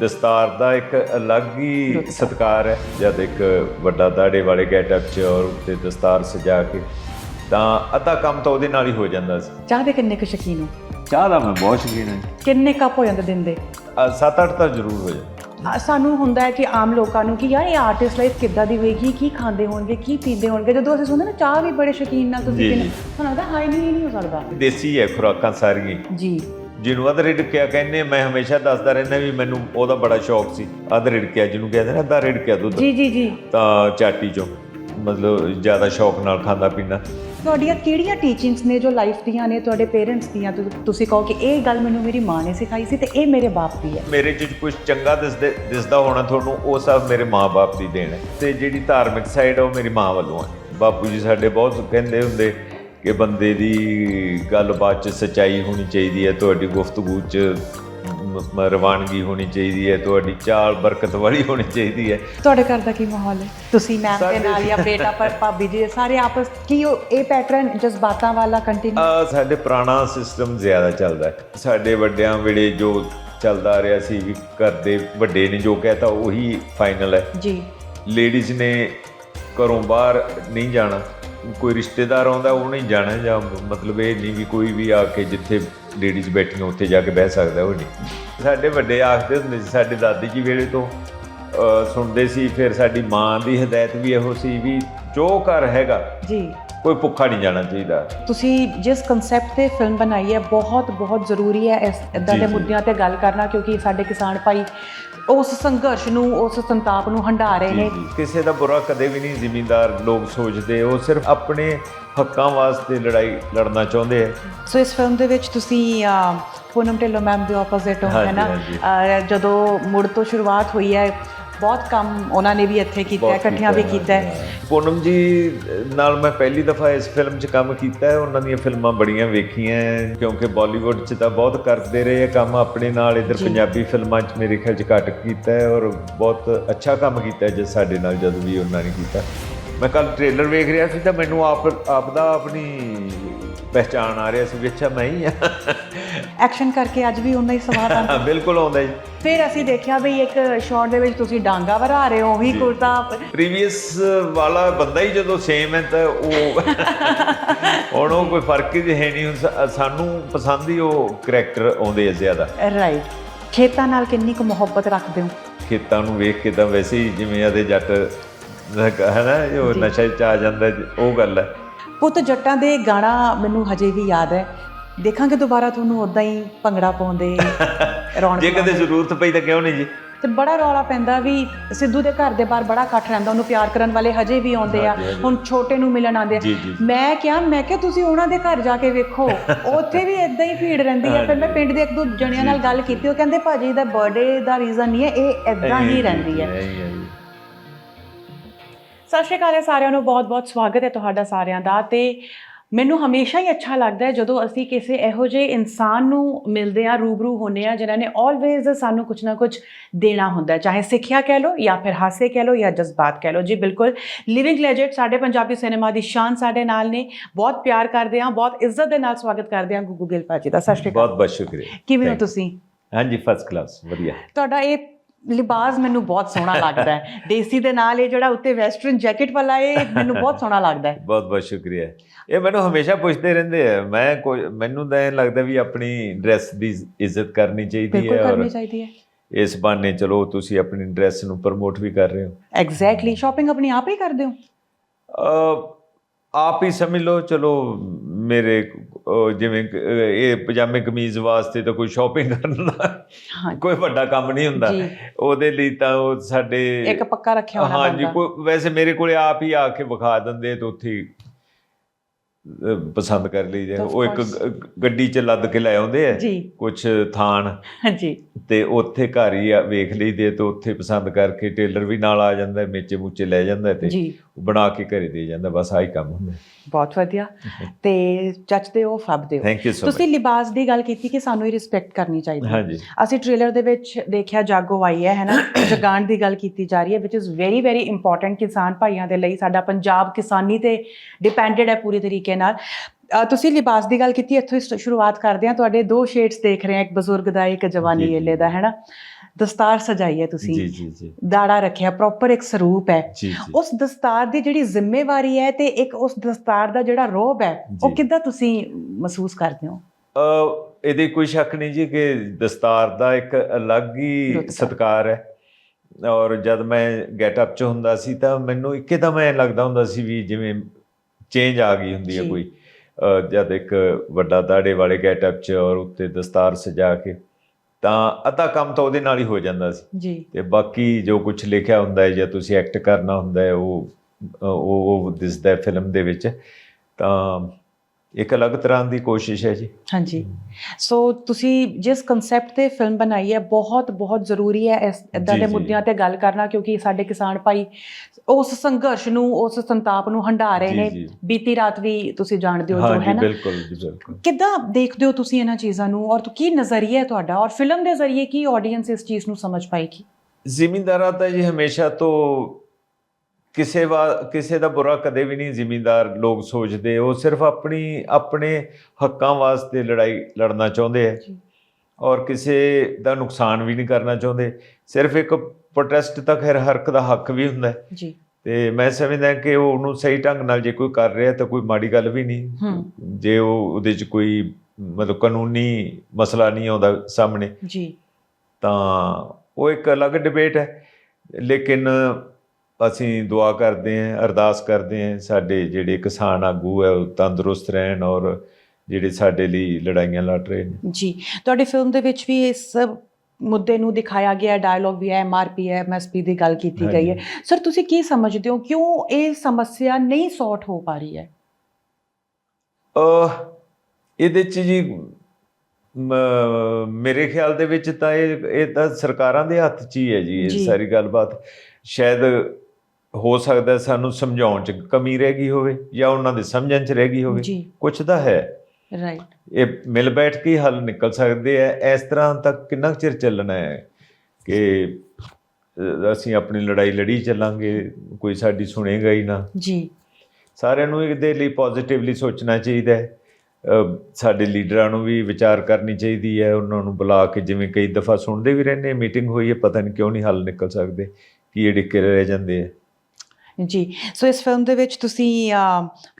ਦਸਤਾਰ ਦਾ ਇੱਕ ਅਲੱਗ ਹੀ ਸਤਕਾਰ ਹੈ ਜਦ ਇੱਕ ਵੱਡਾ ਦਾੜੇ ਵਾਲੇ ਗੈਟਅਪ 'ਚ ਔਰ ਉੱਤੇ ਦਸਤਾਰ ਸਜਾ ਕੇ ਤਾਂ ਅੱਧਾ ਕੰਮ ਤਾਂ ਉਹਦੇ ਨਾਲ ਹੀ ਹੋ ਜਾਂਦਾ ਸੀ। ਚਾਹ ਦੇ ਕਿੰਨੇ ਕੁ ਸ਼ੌਕੀਨ ਹੋ? ਚਾਹ ਦਾ ਮੈਂ ਬਹੁਤ ਸ਼ੌਕੀਨ ਹਾਂ। ਕਿੰਨੇ ਕੱਪ ਹੋ ਜਾਂਦੇ ਦਿਨ ਦੇ? ਅ, ਸੱਤ ਅੱਠ ਤਾਂ ਜ਼ਰੂਰ ਹੋ ਜਾਂਦਾ। ਸਾਨੂੰ ਹੁੰਦਾ ਹੈ ਕਿ ਆਮ ਲੋਕਾਂ ਨੂੰ ਕਿ ਯਾਰ ਇਹ ਆਰਟਿਸਟ ਲਾਈਫ ਕਿੱਦਾਂ ਦੀ ਹੋਏਗੀ ਕੀ ਖਾਂਦੇ ਹੋਣਗੇ ਕੀ ਪੀਂਦੇ ਹੋਣਗੇ? ਜਦੋਂ ਅਸੀਂ ਸੁਣਦੇ ਨਾ ਚਾਹ ਵੀ ਬੜੇ ਸ਼ੌਕੀਨ ਨਾਲ ਤੁਸੀਂ ਜੀ, ਪੀਂਦੇ ਜੀ। ਸਾਨੂੰ ਲੱਗਦਾ ਹਾਈ ਨਹੀਂ ਨਹੀਂ ਹੋ ਸਕਦਾ। ਦੇਸੀ ਹੈ ਖੁਰਾਕਾਂ ਸਾਰੀਆਂ ਹੀ। ਜੀ। ਜਿਹਨੂੰ ਅਧ ਰਿੜਕਿਆ ਕਹਿੰਦੇ ਮੈਂ ਹਮੇਸ਼ਾ ਦੱਸਦਾ ਰਹਿੰਦਾ ਵੀ ਮੈਨੂੰ ਉਹਦਾ ਬੜਾ ਸ਼ੌਕ ਸੀ ਅਧ ਰਿੜਕਿਆ ਜਿਹਨੂੰ ਕਹਿੰਦੇ ਨੇ ਅੱਧਾ ਰਿੜਕਿਆ ਦੁੱਧ। ਜੀ ਜੀ ਜੀ। ਤਾਂ ਚਾਟੀ ਚੋਂ ਮਤਲਬ ਜ਼ਿਆਦਾ ਸ਼ੌਕ ਨਾਲ ਖਾਂਦਾ ਪੀਂਦਾ। ਤੁਹਾਡੀਆਂ ਕਿਹੜੀਆਂ ਟੀਚਿੰਗਸ ਨੇ ਜੋ ਲਾਈਫ ਦੀਆਂ ਨੇ ਤੁਹਾਡੇ ਪੇਰੈਂਟਸ ਦੀਆਂ? ਤੁਸੀਂ ਕਹੋ ਕਿ ਇਹ ਗੱਲ ਮੈਨੂੰ ਮੇਰੀ ਮਾਂ ਨੇ ਸਿਖਾਈ ਸੀ ਤੇ ਇਹ ਮੇਰੇ ਬਾਪ ਦੀ ਹੈ। ਮੇਰੇ ਚ ਕੁਝ ਚੰਗਾ ਦਿਸਦੇ ਦਿਸਦਾ ਹੋਣਾ ਤੁਹਾਨੂੰ ਉਹ ਸਭ ਮੇਰੇ ਮਾਪੇ ਦੀ ਦੇਣ ਹੈ। ਤੇ ਜਿਹੜੀ ਧਾਰਮਿਕ ਸਾਈਡ ਉਹ ਮੇਰੀ ਮਾਂ ਵੱਲੋਂ ਹੈ ਬਾਪੂ ਜੀ ਸਾਡੇ ਬਹੁਤ ਕਹਿੰਦੇ ਹੁੰਦੇ ਕਿ ਬੰਦੇ ਦੀ ਗੱਲਬਾਤ ਚ ਸਚਾਈ ਹੋਣੀ ਚਾਹੀਦੀ ਹੈ ਤੁਹਾਡੀ ਗੁਫ਼ਤਗੂ ਚ ਰਵਾਨਗੀ ਹੋਣੀ ਚਾਹੀਦੀ ਹੈ ਤੁਹਾਡੀ ਚਾਲ ਬਰਕਤ ਵਾਲੀ ਹੋਣੀ ਚਾਹੀਦੀ ਹੈ। ਤੁਹਾਡੇ ਘਰ ਦਾ ਕੀ ਮਾਹੌਲ ਹੈ? ਤੁਸੀਂ ਮੈਮ ਦੇ ਨਾਲ ਜਾਂ ਬੇਟਾ ਪਰ ਭਾਬੀ ਜੀ ਸਾਰੇ ਆਪਸ ਕੀ ਇਹ ਪੈਟਰਨ ਜਜ਼ਬਾਤਾਂ ਵਾਲਾ ਕੰਟੀਨਿਊ ਸਾਡੇ ਪੁਰਾਣਾ ਸਿਸਟਮ ਜ਼ਿਆਦਾ ਚੱਲਦਾ ਹੈ। ਸਾਡੇ ਵੱਡਿਆਂ ਵੇਲੇ ਜੋ ਚੱਲਦਾ ਆ ਰਿਹਾ ਸੀ ਵੀ ਘਰ ਦੇ ਵੱਡੇ ਨੇ ਜੋ ਕਹਿਤਾ ਉਹੀ ਫਾਈਨਲ ਹੈ। ਜੀ। ਲੇਡੀਜ਼ ਨੇ ਘਰੋਂ ਬਾਹਰ ਨਹੀਂ ਜਾਣਾ। ਕੋਈ ਰਿਸ਼ਤੇਦਾਰ ਆਉਂਦਾ ਉਹ ਨਹੀਂ ਜਾਣਾ ਜਾਂ ਮਤਲਬ ਇਹ ਨਹੀਂ ਵੀ ਕੋਈ ਵੀ ਆ ਕੇ ਜਿੱਥੇ ਲੇਡੀਜ਼ ਬੈਠੀਆਂ ਉੱਥੇ ਜਾ ਕੇ ਬਹਿ ਸਕਦਾ ਉਹ ਨਹੀਂ। ਸਾਡੇ ਵੱਡੇ ਆਖਦੇ ਹੁੰਦੇ ਸੀ ਸਾਡੇ ਦਾਦੀ ਜੀ ਵੇਲੇ ਤੋਂ ਸੁਣਦੇ ਸੀ ਫਿਰ ਸਾਡੀ ਮਾਂ ਦੀ ਹਦਾਇਤ ਵੀ ਇਹੋ ਸੀ ਵੀ ਜੋ ਘਰ ਹੈਗਾ ਜੀ। ਕੋਈ ਭੁੱਖਾ ਨਹੀਂ ਜਾਣਾ ਚਾਹੀਦਾ। ਤੁਸੀਂ ਜਿਸ ਕਨਸੈਪਟ ਤੇ ਫਿਲਮ ਬਣਾਈ ਹੈ ਬਹੁਤ ਬਹੁਤ ਜ਼ਰੂਰੀ ਹੈ ਇਸ ਇਦਾਂ ਦੇ। ਮੁੱਦਿਆਂ ਤੇ ਗੱਲ ਕਰਨਾ ਕਿਉਂਕਿ ਸਾਡੇ ਕਿਸਾਨ ਭਾਈ ਉਸ ਸੰਘਰਸ਼ ਨੂੰ ਉਸ ਸੰਤਾਪ ਨੂੰ ਹੰਢਾ ਰਹੇ ਨੇ। ਕਿਸੇ ਦਾ ਬੁਰਾ ਕਦੇ ਵੀ ਨਹੀਂ ਜ਼ਿਮੀਂਦਾਰ ਲੋਕ ਸੋਚਦੇ। ਉਹ ਸਿਰਫ ਆਪਣੇ ਹੱਕਾਂ ਵਾਸਤੇ ਲੜਾਈ ਲੜਨਾ ਚਾਹੁੰਦੇ ਆ। ਸੋ ਇਸ ਫਿਲਮ ਦੇ ਵਿੱਚ ਤੁਸੀਂ ਪੂਨਮ ਢਿੱਲੋਂ ਮੈਮ ਦੇ ਆਪੋਜ਼ਿਟ ਹੋ ਹੈ ਨਾ? ਜਦੋਂ ਮੁੜ ਤੋਂ ਸ਼ੁਰੂਆਤ ਹੋਈ ਹੈ ਬਹੁਤ ਕੰਮ ਉਹਨਾਂ ਨੇ ਵੀ ਇੱਥੇ ਕੀਤਾ ਬਹੁਤ ਇਕੱਠਿਆਂ ਵੀ ਕੀਤਾ ਕੀਤਾ ਹੈ। ਪੂਨਮ ਜੀ ਨਾਲ ਮੈਂ ਪਹਿਲੀ ਦਫਾ ਇਸ ਫਿਲਮ 'ਚ ਕੰਮ ਕੀਤਾ ਹੈ ਉਹਨਾਂ ਦੀਆਂ ਫਿਲਮਾਂ ਬੜੀਆਂ ਵੇਖੀਆਂ ਹੈ, ਕਿਉਂਕਿ ਬਾਲੀਵੁੱਡ 'ਚ ਤਾਂ ਬਹੁਤ ਕਰਦੇ ਰਹੇ ਆ ਕੰਮ ਆਪਣੇ ਨਾਲ ਇਧਰ। ਪੰਜਾਬੀ ਫਿਲਮਾਂ 'ਚ ਮੇਰੇ ਖਿਆਲ 'ਚ ਘੱਟ ਕੀਤਾ ਹੈ ਔਰ ਬਹੁਤ ਅੱਛਾ ਕੰਮ ਕੀਤਾ ਹੈ ਜੇ ਸਾਡੇ ਨਾਲ ਜਦੋਂ ਵੀ ਉਹਨਾਂ ਨੇ ਕੀਤਾ ਮੈਂ ਕੱਲ ਟ੍ਰੇਲਰ ਵੇਖ ਰਿਹਾ ਸੀ ਤਾਂ ਮੈਨੂੰ ਆਪ ਆਪ ਦਾ ਆਪਣੀ ਪਹਿਚਾਣ ਆ ਰਿਹਾ ਸੀ ਵੀ ਅੱਛਾ ਮੈਂ ਹੀ ਆ। ਐਕਸ਼ਨ ਕਰਕੇ ਅੱਜ ਵੀ ਉਹਨਾਂ ਹੀ ਸਵਾਦ ਆਉਂਦਾ ਬਿਲਕੁਲ ਆਉਂਦਾ ਜੀ। ਫਿਰ ਅਸੀਂ ਦੇਖਿਆ ਵੀ ਇੱਕ ਸ਼ਾਟ ਦੇ ਵਿੱਚ ਤੁਸੀਂ ਡਾਂਗਾ ਵਰਾ ਰਹੇ ਹੋ ਉਹੀ ਕੁਰਤਾ ਪ੍ਰੀਵੀਅਸ ਵਾਲਾ ਬੰਦਾ ਹੀ ਜਦੋਂ ਸੇਮ ਹੈ ਤਾਂ ਉਹ ਹੁਣ ਉਹ ਕੋਈ ਫ਼ਰਕ ਹੀ ਹੈ ਨਹੀਂ। ਸਾਨੂੰ ਪਸੰਦ ਹੀ ਉਹ ਕਰੈਕਟਰ ਆਉਂਦੇ ਆ ਜ਼ਿਆਦਾ। ਰਾਈਟ ਖੇਤਾਂ ਨਾਲ ਕਿੰਨੀ ਕੁ ਮੁਹੱਬਤ ਰੱਖਦੇ ਹੋ? ਖੇਤਾਂ ਨੂੰ ਵੇਖ ਕੇ ਤਾਂ ਵੈਸੇ ਹੀ ਜਿਵੇਂ ਆਦੇ ਜੱਟ ਹੈ ਨਾ ਜੋ। ਨਸ਼ਾ ਚ ਆ ਜਾਂਦਾ ਉਹ ਗੱਲ ਹੈ। ਪੁੱਤ ਜੱਟਾਂ ਦੇ ਗਾਣਾ ਮੈਨੂੰ ਹਜੇ ਵੀ ਯਾਦ ਹੈ। ਦੇਖਾਂਗੇ ਦੁਬਾਰਾ ਤੁਹਾਨੂੰ ਉਦਾਂ ਹੀ ਭੰਗੜਾ ਪਾਉਂਦੇ ਰੌਣਕ ਜੇ ਕਦੇ ਜ਼ਰੂਰਤ ਪਈ ਤਾਂ ਕਿਉਂ ਨਹੀਂ ਜੀ? ਤੇ ਬੜਾ ਰੌਲਾ ਪੈਂਦਾ ਵੀ ਸਿੱਧੂ ਦੇ ਘਰ ਦੇ ਬਾਹਰ ਬੜਾ ਇਕੱਠ ਰਹਿੰਦਾ ਉਹਨੂੰ ਪਿਆਰ ਕਰਨ ਵਾਲੇ ਹਜੇ ਵੀ ਆਉਂਦੇ ਆ। ਹੁਣ ਛੋਟੇ ਨੂੰ ਮਿਲਣ ਆਉਂਦੇ ਆ। ਮੈਂ ਕਿਹਾ ਮੈਂ ਕਿਹਾ ਤੁਸੀਂ ਉਹਨਾਂ ਦੇ ਘਰ ਜਾ ਕੇ ਵੇਖੋ ਉੱਥੇ ਵੀ ਇਦਾਂ ਹੀ ਭੀੜ ਰਹਿੰਦੀ ਹੈ ਫਿਰ ਮੈਂ ਪਿੰਡ ਦੇ ਇੱਕ ਦੋ ਜਣਿਆਂ ਨਾਲ ਗੱਲ ਕੀਤੀ ਉਹ ਕਹਿੰਦੇ ਭਾਜੀ ਦਾ ਬਰਥਡੇ ਦਾ ਰੀਜ਼ਨ ਨਹੀਂ ਹੈ ਇਹ ਇਦਾਂ ਹੀ ਰਹਿੰਦੀ ਹੈ। ਸਤਿ ਸ਼੍ਰੀ ਅਕਾਲ ਸਾਰਿਆਂ ਨੂੰ ਬਹੁਤ-ਬਹੁਤ ਸਵਾਗਤ ਹੈ ਤੁਹਾਡਾ ਸਾਰਿਆਂ ਦਾ ਤੇ ਮੈਨੂੰ ਹਮੇਸ਼ਾ ਹੀ ਅੱਛਾ ਲੱਗਦਾ ਹੈ ਜਦੋਂ ਅਸੀਂ ਕਿਸੇ ਇਹੋ ਜਿਹੇ ਇਨਸਾਨ ਨੂੰ ਮਿਲਦੇ ਆ ਰੂਬਰੂ ਹੁੰਨੇ ਆ ਜਿਨ੍ਹਾਂ ਨੇ ਆਲਵੇਜ਼ ਸਾਨੂੰ ਕੁਝ ਨਾ ਕੁਝ ਦੇਣਾ ਹੁੰਦਾ ਚਾਹੇ ਸਿੱਖਿਆ ਕਹਿ ਲਓ ਜਾਂ ਫਿਰ ਹਾਸੇ ਕਹਿ ਲਓ ਜਾਂ ਜਜ਼ਬਾਤ ਕਹਿ ਲਓ। ਜੀ ਬਿਲਕੁਲ ਲਿਵਿੰਗ ਲੈਜੈਂਡ ਸਾਡੇ ਪੰਜਾਬੀ ਸਿਨੇਮਾ ਦੀ ਸ਼ਾਨ ਸਾਡੇ ਨਾਲ ਨੇ ਬਹੁਤ ਪਿਆਰ ਕਰਦੇ ਆ ਬਹੁਤ ਇੱਜ਼ਤ ਦੇ ਨਾਲ ਸਵਾਗਤ ਕਰਦੇ ਆ ਗੁੱਗੂ ਗਿੱਲ ਭਾਜੀ ਦਾ। ਸਤਿ ਸ਼੍ਰੀ ਅਕਾਲ। ਬਹੁਤ ਬਹੁਤ ਸ਼ੁਕਰੀਆ। ਕਿਵੇਂ ਹੋ. ਤੁਸੀਂ? ਹਾਂਜੀ ਫਸਟ ਕਲਾਸ ਵਧੀਆ। ਤੁਹਾਡਾ ਇਹ ਲਿਬਾਸ ਮੈਨੂੰ ਬਹੁਤ ਸੋਹਣਾ ਲੱਗਦਾ ਹੈ। ਦੇਸੀ ਦੇ ਨਾਲ ਇਹ ਜਿਹੜਾ ਉੱਤੇ ਵੈਸਟਰਨ ਜੈਕਟ ਵਾਲਾ ਇਹ ਮੈਨੂੰ ਬਹੁਤ ਸੋਹਣਾ ਲੱਗਦਾ ਹੈ। ਬਹੁਤ ਬਹੁਤ ਸ਼ੁਕਰੀਆ। ਇਹ ਮੈਨੂੰ ਹਮੇਸ਼ਾ ਪੁੱਛਦੇ ਰਹਿੰਦੇ ਆ। ਮੈਂ ਕੋਈ ਮੈਨੂੰ ਤਾਂ ਇਹ ਲੱਗਦਾ ਵੀ ਆਪਣੀ ਡਰੈਸ ਦੀ ਇੱਜ਼ਤ ਕਰਨੀ ਚਾਹੀਦੀ ਹੈ ਕਰਨੀ ਔਰ ਚਾਹੀਦੀ ਹੈ। ਇਸ ਬਹਾਨੇ ਚਲੋ ਤੁਸੀਂ ਆਪਣੀ ਡਰੈਸ ਨੂੰ ਪ੍ਰਮੋਟ ਵੀ ਕਰ ਰਹੇ ਹੋ। ਐਗਜ਼ੈਕਟਲੀ ਸ਼ਾਪਿੰਗ ਆਪਣੀ ਆਪ ਹੀ ਕਰਦੇ ਹੋ? ਆਪ ਹੀ ਸਮਝ ਲਓ ਚਲੋ ਮੇਰੇ ਜਿਵੇਂ ਇਹ ਪਜਾਮੇ ਕਮੀਜ਼ ਵਾਸਤੇ ਤਾਂ ਕੋਈ ਸ਼ਾਪਿੰਗ ਕਰਨ ਦਾ ਕੋਈ ਵੱਡਾ ਕੰਮ ਨਹੀਂ ਹੁੰਦਾ। ਉਹਦੇ ਲਈ ਤਾਂ ਉਹ ਸਾਡੇ ਇੱਕ ਪੱਕਾ ਰੱਖਿਆ ਹੋਣਾ ਹਾਂਜੀ ਕੋਈ ਵੈਸੇ ਮੇਰੇ ਕੋਲੇ ਆਪ ਹੀ ਆ ਕੇ ਵਿਖਾ ਦਿੰਦੇ ਤੇ ਉੱਥੇ ਪਸੰਦ ਕਰ ਲਈਦੇ Of ਉਹ ਇੱਕ ਗੱਡੀ 'ਚ ਲੱਦ ਕੇ ਲੈ ਆਉਂਦੇ ਆ। ਜੀ। ਕੁਝ ਥਾਨ ਹਾਂਜੀ। ਤੇ ਉੱਥੇ ਘਰ ਹੀ ਵੇਖ ਲਈਦੇ ਤੇ ਉੱਥੇ ਪਸੰਦ ਕਰਕੇ ਟੇਲਰ ਵੀ ਨਾਲ ਆ ਜਾਂਦਾ ਮੇਚੇ ਮੂਚੇ ਲੈ ਜਾਂਦਾ ਤੇ ਜੀ। ਬਣਾ ਕੇ ਘਰੇ ਦੇ ਜਾਂਦਾ ਬਸ ਆਹੀ ਕੰਮ ਹੁੰਦਾ ਬਹੁਤ ਵਧੀਆ। ਤੇ ਜੱਜਦੇ ਹੋ ਫੱਬਦੇ ਹੋ ਤੁਸੀਂ ਲਿਬਾਸ ਦੀ ਗੱਲ ਕੀਤੀ ਕਿ ਸਾਨੂੰ ਹੀ ਰਿਸਪੈਕਟ ਕਰਨੀ ਚਾਹੀਦੀ ਹੈ। ਅਸੀਂ ਟ੍ਰੇਲਰ ਦੇ ਵਿੱਚ ਦੇਖਿਆ ਜਾਗੋ ਆਈ ਹੈ ਹੈਨਾ ਜਗਾਣ ਦੀ ਗੱਲ ਕੀਤੀ ਜਾ ਰਹੀ ਹੈ ਵਿਚ ਇਜ਼ ਵੈਰੀ ਵੈਰੀ ਇੰਪੋਰਟੈਂਟ ਕਿਸਾਨ ਭਾਈਆਂ ਦੇ ਲਈ ਸਾਡਾ ਪੰਜਾਬ ਕਿਸਾਨੀ ਤੇ ਡਿਪੈਂਡਡ ਹੈ ਪੂਰੀ ਤਰੀਕੇ ਨਾਲ। ਅ, ਤੁਸੀਂ ਲਿਬਾਸ ਦੀ ਗੱਲ ਕੀਤੀ ਇੱਥੋਂ ਹੀ ਸ਼ੁਰੂਆਤ ਕਰਦੇ ਹਾਂ। ਤੁਹਾਡੇ ਦੋ ਸ਼ੇਡਸ ਦੇਖ ਰਹੇ ਹਾਂ ਇੱਕ ਬਜ਼ੁਰਗ ਦਾ ਇੱਕ ਜਵਾਨੀ। ਵੇਲੇ ਦਾ ਹੈਨਾ ਦਸਤਾਰ ਸਜਾਈ ਹੈ ਤੁਸੀਂ। ਜੀ ਜੀ ਜੀ। ਦਾੜਾ ਰੱਖਿਆ ਪ੍ਰੋਪਰ ਇੱਕ ਸਰੂਪ ਹੈ। ਉਸ ਦਸਤਾਰ ਦੀ ਜਿਹੜੀ ਜ਼ਿੰਮੇਵਾਰੀ ਹੈ ਤੇ ਇੱਕ ਉਸ ਦਸਤਾਰ ਦਾ ਜਿਹੜਾ ਰੋਬ ਹੈ ਉਹ। ਕਿੱਦਾਂ ਤੁਸੀਂ ਮਹਿਸੂਸ ਕਰਦੇ ਹੋ? ਅ ਇਹਦੇ ਕੋਈ ਸ਼ੱਕ ਨਹੀਂ ਜੀ ਕਿ ਦਸਤਾਰ ਦਾ ਇੱਕ ਅਲੱਗ ਹੀ। ਸਤਕਾਰ ਹੈ। ਔਰ ਜਦ ਮੈਂ ਗੈਟ ਅਪ ਚ ਹੁੰਦਾ ਸੀ ਤਾਂ ਮੈਨੂੰ ਇੱਕਦਮ ਐ ਲੱਗਦਾ ਹੁੰਦਾ ਸੀ ਵੀ ਜਿਵੇਂ ਚੇਂਜ ਆ ਗਈ ਹੁੰਦੀ ਹੈ। ਕੋਈ। ਜਦ ਇੱਕ ਵੱਡਾ ਦਾੜੇ ਵਾਲੇ ਗੈਟ ਅਪ ਚ ਔਰ ਉੱਤੇ ਦਸਤਾਰ ਸਜਾ ਕੇ ਤਾਂ ਅੱਧਾ ਕੰਮ ਤਾਂ ਉਹਦੇ ਨਾਲ ਹੀ ਹੋ ਜਾਂਦਾ ਸੀ। ਜੀ। ਤੇ ਬਾਕੀ ਜੋ ਕੁਝ ਲਿਖਿਆ ਹੁੰਦਾ ਹੈ ਜਾਂ ਤੁਸੀਂ ਐਕਟ ਕਰਨਾ ਹੁੰਦਾ ਹੈ ਉਹ ਉਹ ਦਿਸਦਾ ਫਿਲਮ ਦੇ ਵਿੱਚ ਤਾਂ ਇੱਕ ਅਲੱਗ ਤਰ੍ਹਾਂ ਦੀ ਕੋਸ਼ਿਸ਼ ਹੈ ਜੀ। ਹਾਂਜੀ। ਸੋ ਤੁਸੀਂ ਜਿਸ ਕਨਸੈਪਟ ਤੇ ਫਿਲਮ ਬਣਾਈ ਹੈ ਬਹੁਤ ਬਹੁਤ ਜ਼ਰੂਰੀ ਹੈ ਇਸ ਇਦਾਂ ਦੇ। ਮੁੱਦਿਆਂ ਤੇ ਗੱਲ ਕਰਨਾ ਕਿਉਂਕਿ ਸਾਡੇ ਕਿਸਾਨ ਭਾਈ ਉਸ ਸੰਘਰਸ਼ ਨੂੰ ਉਸ ਸੰਤਾਪ ਨੂੰ ਹੰਢਾ ਰਹੇ ਨੇ। ਬੀਤੀ ਰਾਤ ਵੀ ਤੁਸੀਂ ਜਾਣਦੇ ਹੋ ਜੋ ਹੈ ਨਾ? ਬਿਲਕੁਲ ਬਿਲਕੁਲ। ਕਿੱਦਾਂ ਦੇਖਦੇ ਹੋ ਤੁਸੀਂ ਇਹਨਾਂ ਚੀਜ਼ਾਂ ਨੂੰ? ਔਰ ਕੀ ਨਜ਼ਰੀਆ ਹੈ ਤੁਹਾਡਾ? ਔਰ ਫਿਲਮ ਦੇ ਜ਼ਰੀਏ ਕੀ ਆਡੀਅנס ਇਸ ਚੀਜ਼ ਨੂੰ ਸਮਝ ਪਾਏਗੀ? ਜ਼ਿਮੀਂਦਾਰਾਂ ਤਾਂ ਜੀ ਹਮੇਸ਼ਾ ਤੋਂ ਕਿਸੇ ਵਾ ਕਿਸੇ ਦਾ ਬੁਰਾ ਕਦੇ ਵੀ ਨਹੀਂ ਜ਼ਿਮੀਂਦਾਰ ਲੋਕ ਸੋਚਦੇ ਉਹ ਸਿਰਫ ਆਪਣੀ ਆਪਣੇ ਹੱਕਾਂ ਵਾਸਤੇ ਲੜਾਈ ਲੜਨਾ ਚਾਹੁੰਦੇ ਹੈ ਔਰ ਕਿਸੇ ਦਾ ਨੁਕਸਾਨ ਵੀ ਨਹੀਂ ਕਰਨਾ ਚਾਹੁੰਦੇ। ਸਿਰਫ ਇੱਕ ਪ੍ਰੋਟੈਸਟ ਤਾਂ ਖੈਰ ਹਰ ਇੱਕ ਦਾ ਹੱਕ ਵੀ ਹੁੰਦਾ ਹੈ। ਜੀ। ਤੇ ਮੈਂ ਸਮਝਦਾ ਕਿ ਉਹ ਉਹਨੂੰ ਸਹੀ ਢੰਗ ਨਾਲ ਜੇ ਕੋਈ ਕਰ ਰਿਹਾ ਤਾਂ ਕੋਈ ਮਾੜੀ ਗੱਲ ਵੀ ਨਹੀਂ। ਜੇ ਉਹ ਉਹਦੇ 'ਚ ਕੋਈ ਮਤਲਬ ਕਾਨੂੰਨੀ ਮਸਲਾ ਨਹੀਂ ਆਉਂਦਾ ਸਾਹਮਣੇ ਜੀ। ਤਾਂ ਉਹ ਇੱਕ ਅਲੱਗ ਡਿਬੇਟ ਹੈ। ਲੇਕਿਨ ਅਸੀਂ ਦੁਆ ਕਰਦੇ ਹਾਂ ਅਰਦਾਸ ਕਰਦੇ ਹਾਂ ਸਾਡੇ ਜਿਹੜੇ ਕਿਸਾਨ ਆਗੂ ਹੈ ਉਹ ਤੰਦਰੁਸਤ ਰਹਿਣ ਔਰ ਜਿਹੜੇ ਸਾਡੇ ਲਈ ਲੜਾਈਆਂ ਲੜ ਰਹੇ ਨੇ। ਜੀ ਤੁਹਾਡੀ ਫਿਲਮ ਦੇ ਵਿੱਚ ਵੀ ਇਸ ਮੁੱਦੇ ਨੂੰ ਦਿਖਾਇਆ ਗਿਆ ਡਾਇਲੌਗ ਵੀ ਹੈ ਐਮਆਰਪੀ ਹੈ ਐਮਐਸਪੀ ਦੀ ਗੱਲ ਕੀਤੀ ਗਈ ਹੈ। ਸਰ ਤੁਸੀਂ ਕੀ ਸਮਝਦੇ ਹੋ ਕਿਉਂ ਇਹ ਸਮੱਸਿਆ ਨਹੀਂ ਸੌਟ ਹੋ ਪਾ ਰਹੀ ਹੈ? ਅਹ ਇਹਦੇ ਚ ਜੀ ਮੇਰੇ ਖਿਆਲ ਦੇ ਵਿੱਚ ਤਾਂ ਇਹ ਇਹ ਤਾਂ ਸਰਕਾਰਾਂ ਦੇ ਹੱਥ 'ਚ ਹੀ ਹੈ ਜੀ ਇਹ। ਸਾਰੀ ਗੱਲਬਾਤ। ਸ਼ਾਇਦ ਹੋ ਸਕਦਾ ਸਾਨੂੰ ਸਮਝਾਉਣ 'ਚ ਕਮੀ ਰਹਿ ਗਈ ਹੋਵੇ ਜਾਂ ਉਹਨਾਂ ਦੇ ਸਮਝਣ 'ਚ ਰਹਿ ਗਈ ਹੋਵੇ। ਜੀ। ਕੁਝ ਤਾਂ ਹੈ। ਰਾਈਟ ਇਹ ਮਿਲ ਬੈਠ ਕੇ ਹੀ ਹੱਲ ਨਿਕਲ ਸਕਦੇ ਆ। ਇਸ ਤਰ੍ਹਾਂ ਤੱਕ ਕਿੰਨਾ ਕੁ ਚਿਰ ਚੱਲਣਾ ਹੈ ਕਿ ਅਸੀਂ ਆਪਣੀ ਲੜਾਈ ਲੜੀ ਚੱਲਾਂਗੇ ਕੋਈ ਸਾਡੀ ਸੁਣੇਗਾ ਹੀ ਨਾ। ਜੀ। ਸਾਰਿਆਂ ਨੂੰ ਇਹਦੇ ਲਈ ਪੋਜ਼ਿਟਿਵਲੀ ਸੋਚਣਾ ਚਾਹੀਦਾ ਹੈ। ਸਾਡੇ ਲੀਡਰਾਂ ਨੂੰ ਵੀ ਵਿਚਾਰ ਕਰਨੀ ਚਾਹੀਦੀ ਹੈ। ਉਹਨਾਂ ਨੂੰ ਬੁਲਾ ਕੇ ਜਿਵੇਂ ਕਈ ਦਫਾ ਸੁਣਦੇ ਵੀ ਰਹਿੰਦੇ ਮੀਟਿੰਗ ਹੋਈ ਹੈ ਪਤਾ ਨਹੀਂ ਕਿਉਂ ਨਹੀਂ ਹੱਲ ਨਿਕਲ ਸਕਦੇ ਕੀ ਇਹ ਡਿੱਕੇ ਰਹਿ ਜਾਂਦੇ ਆ। ਜੀ ਸੋ ਇਸ ਫਿਲਮ ਦੇ ਵਿੱਚ ਤੁਸੀਂ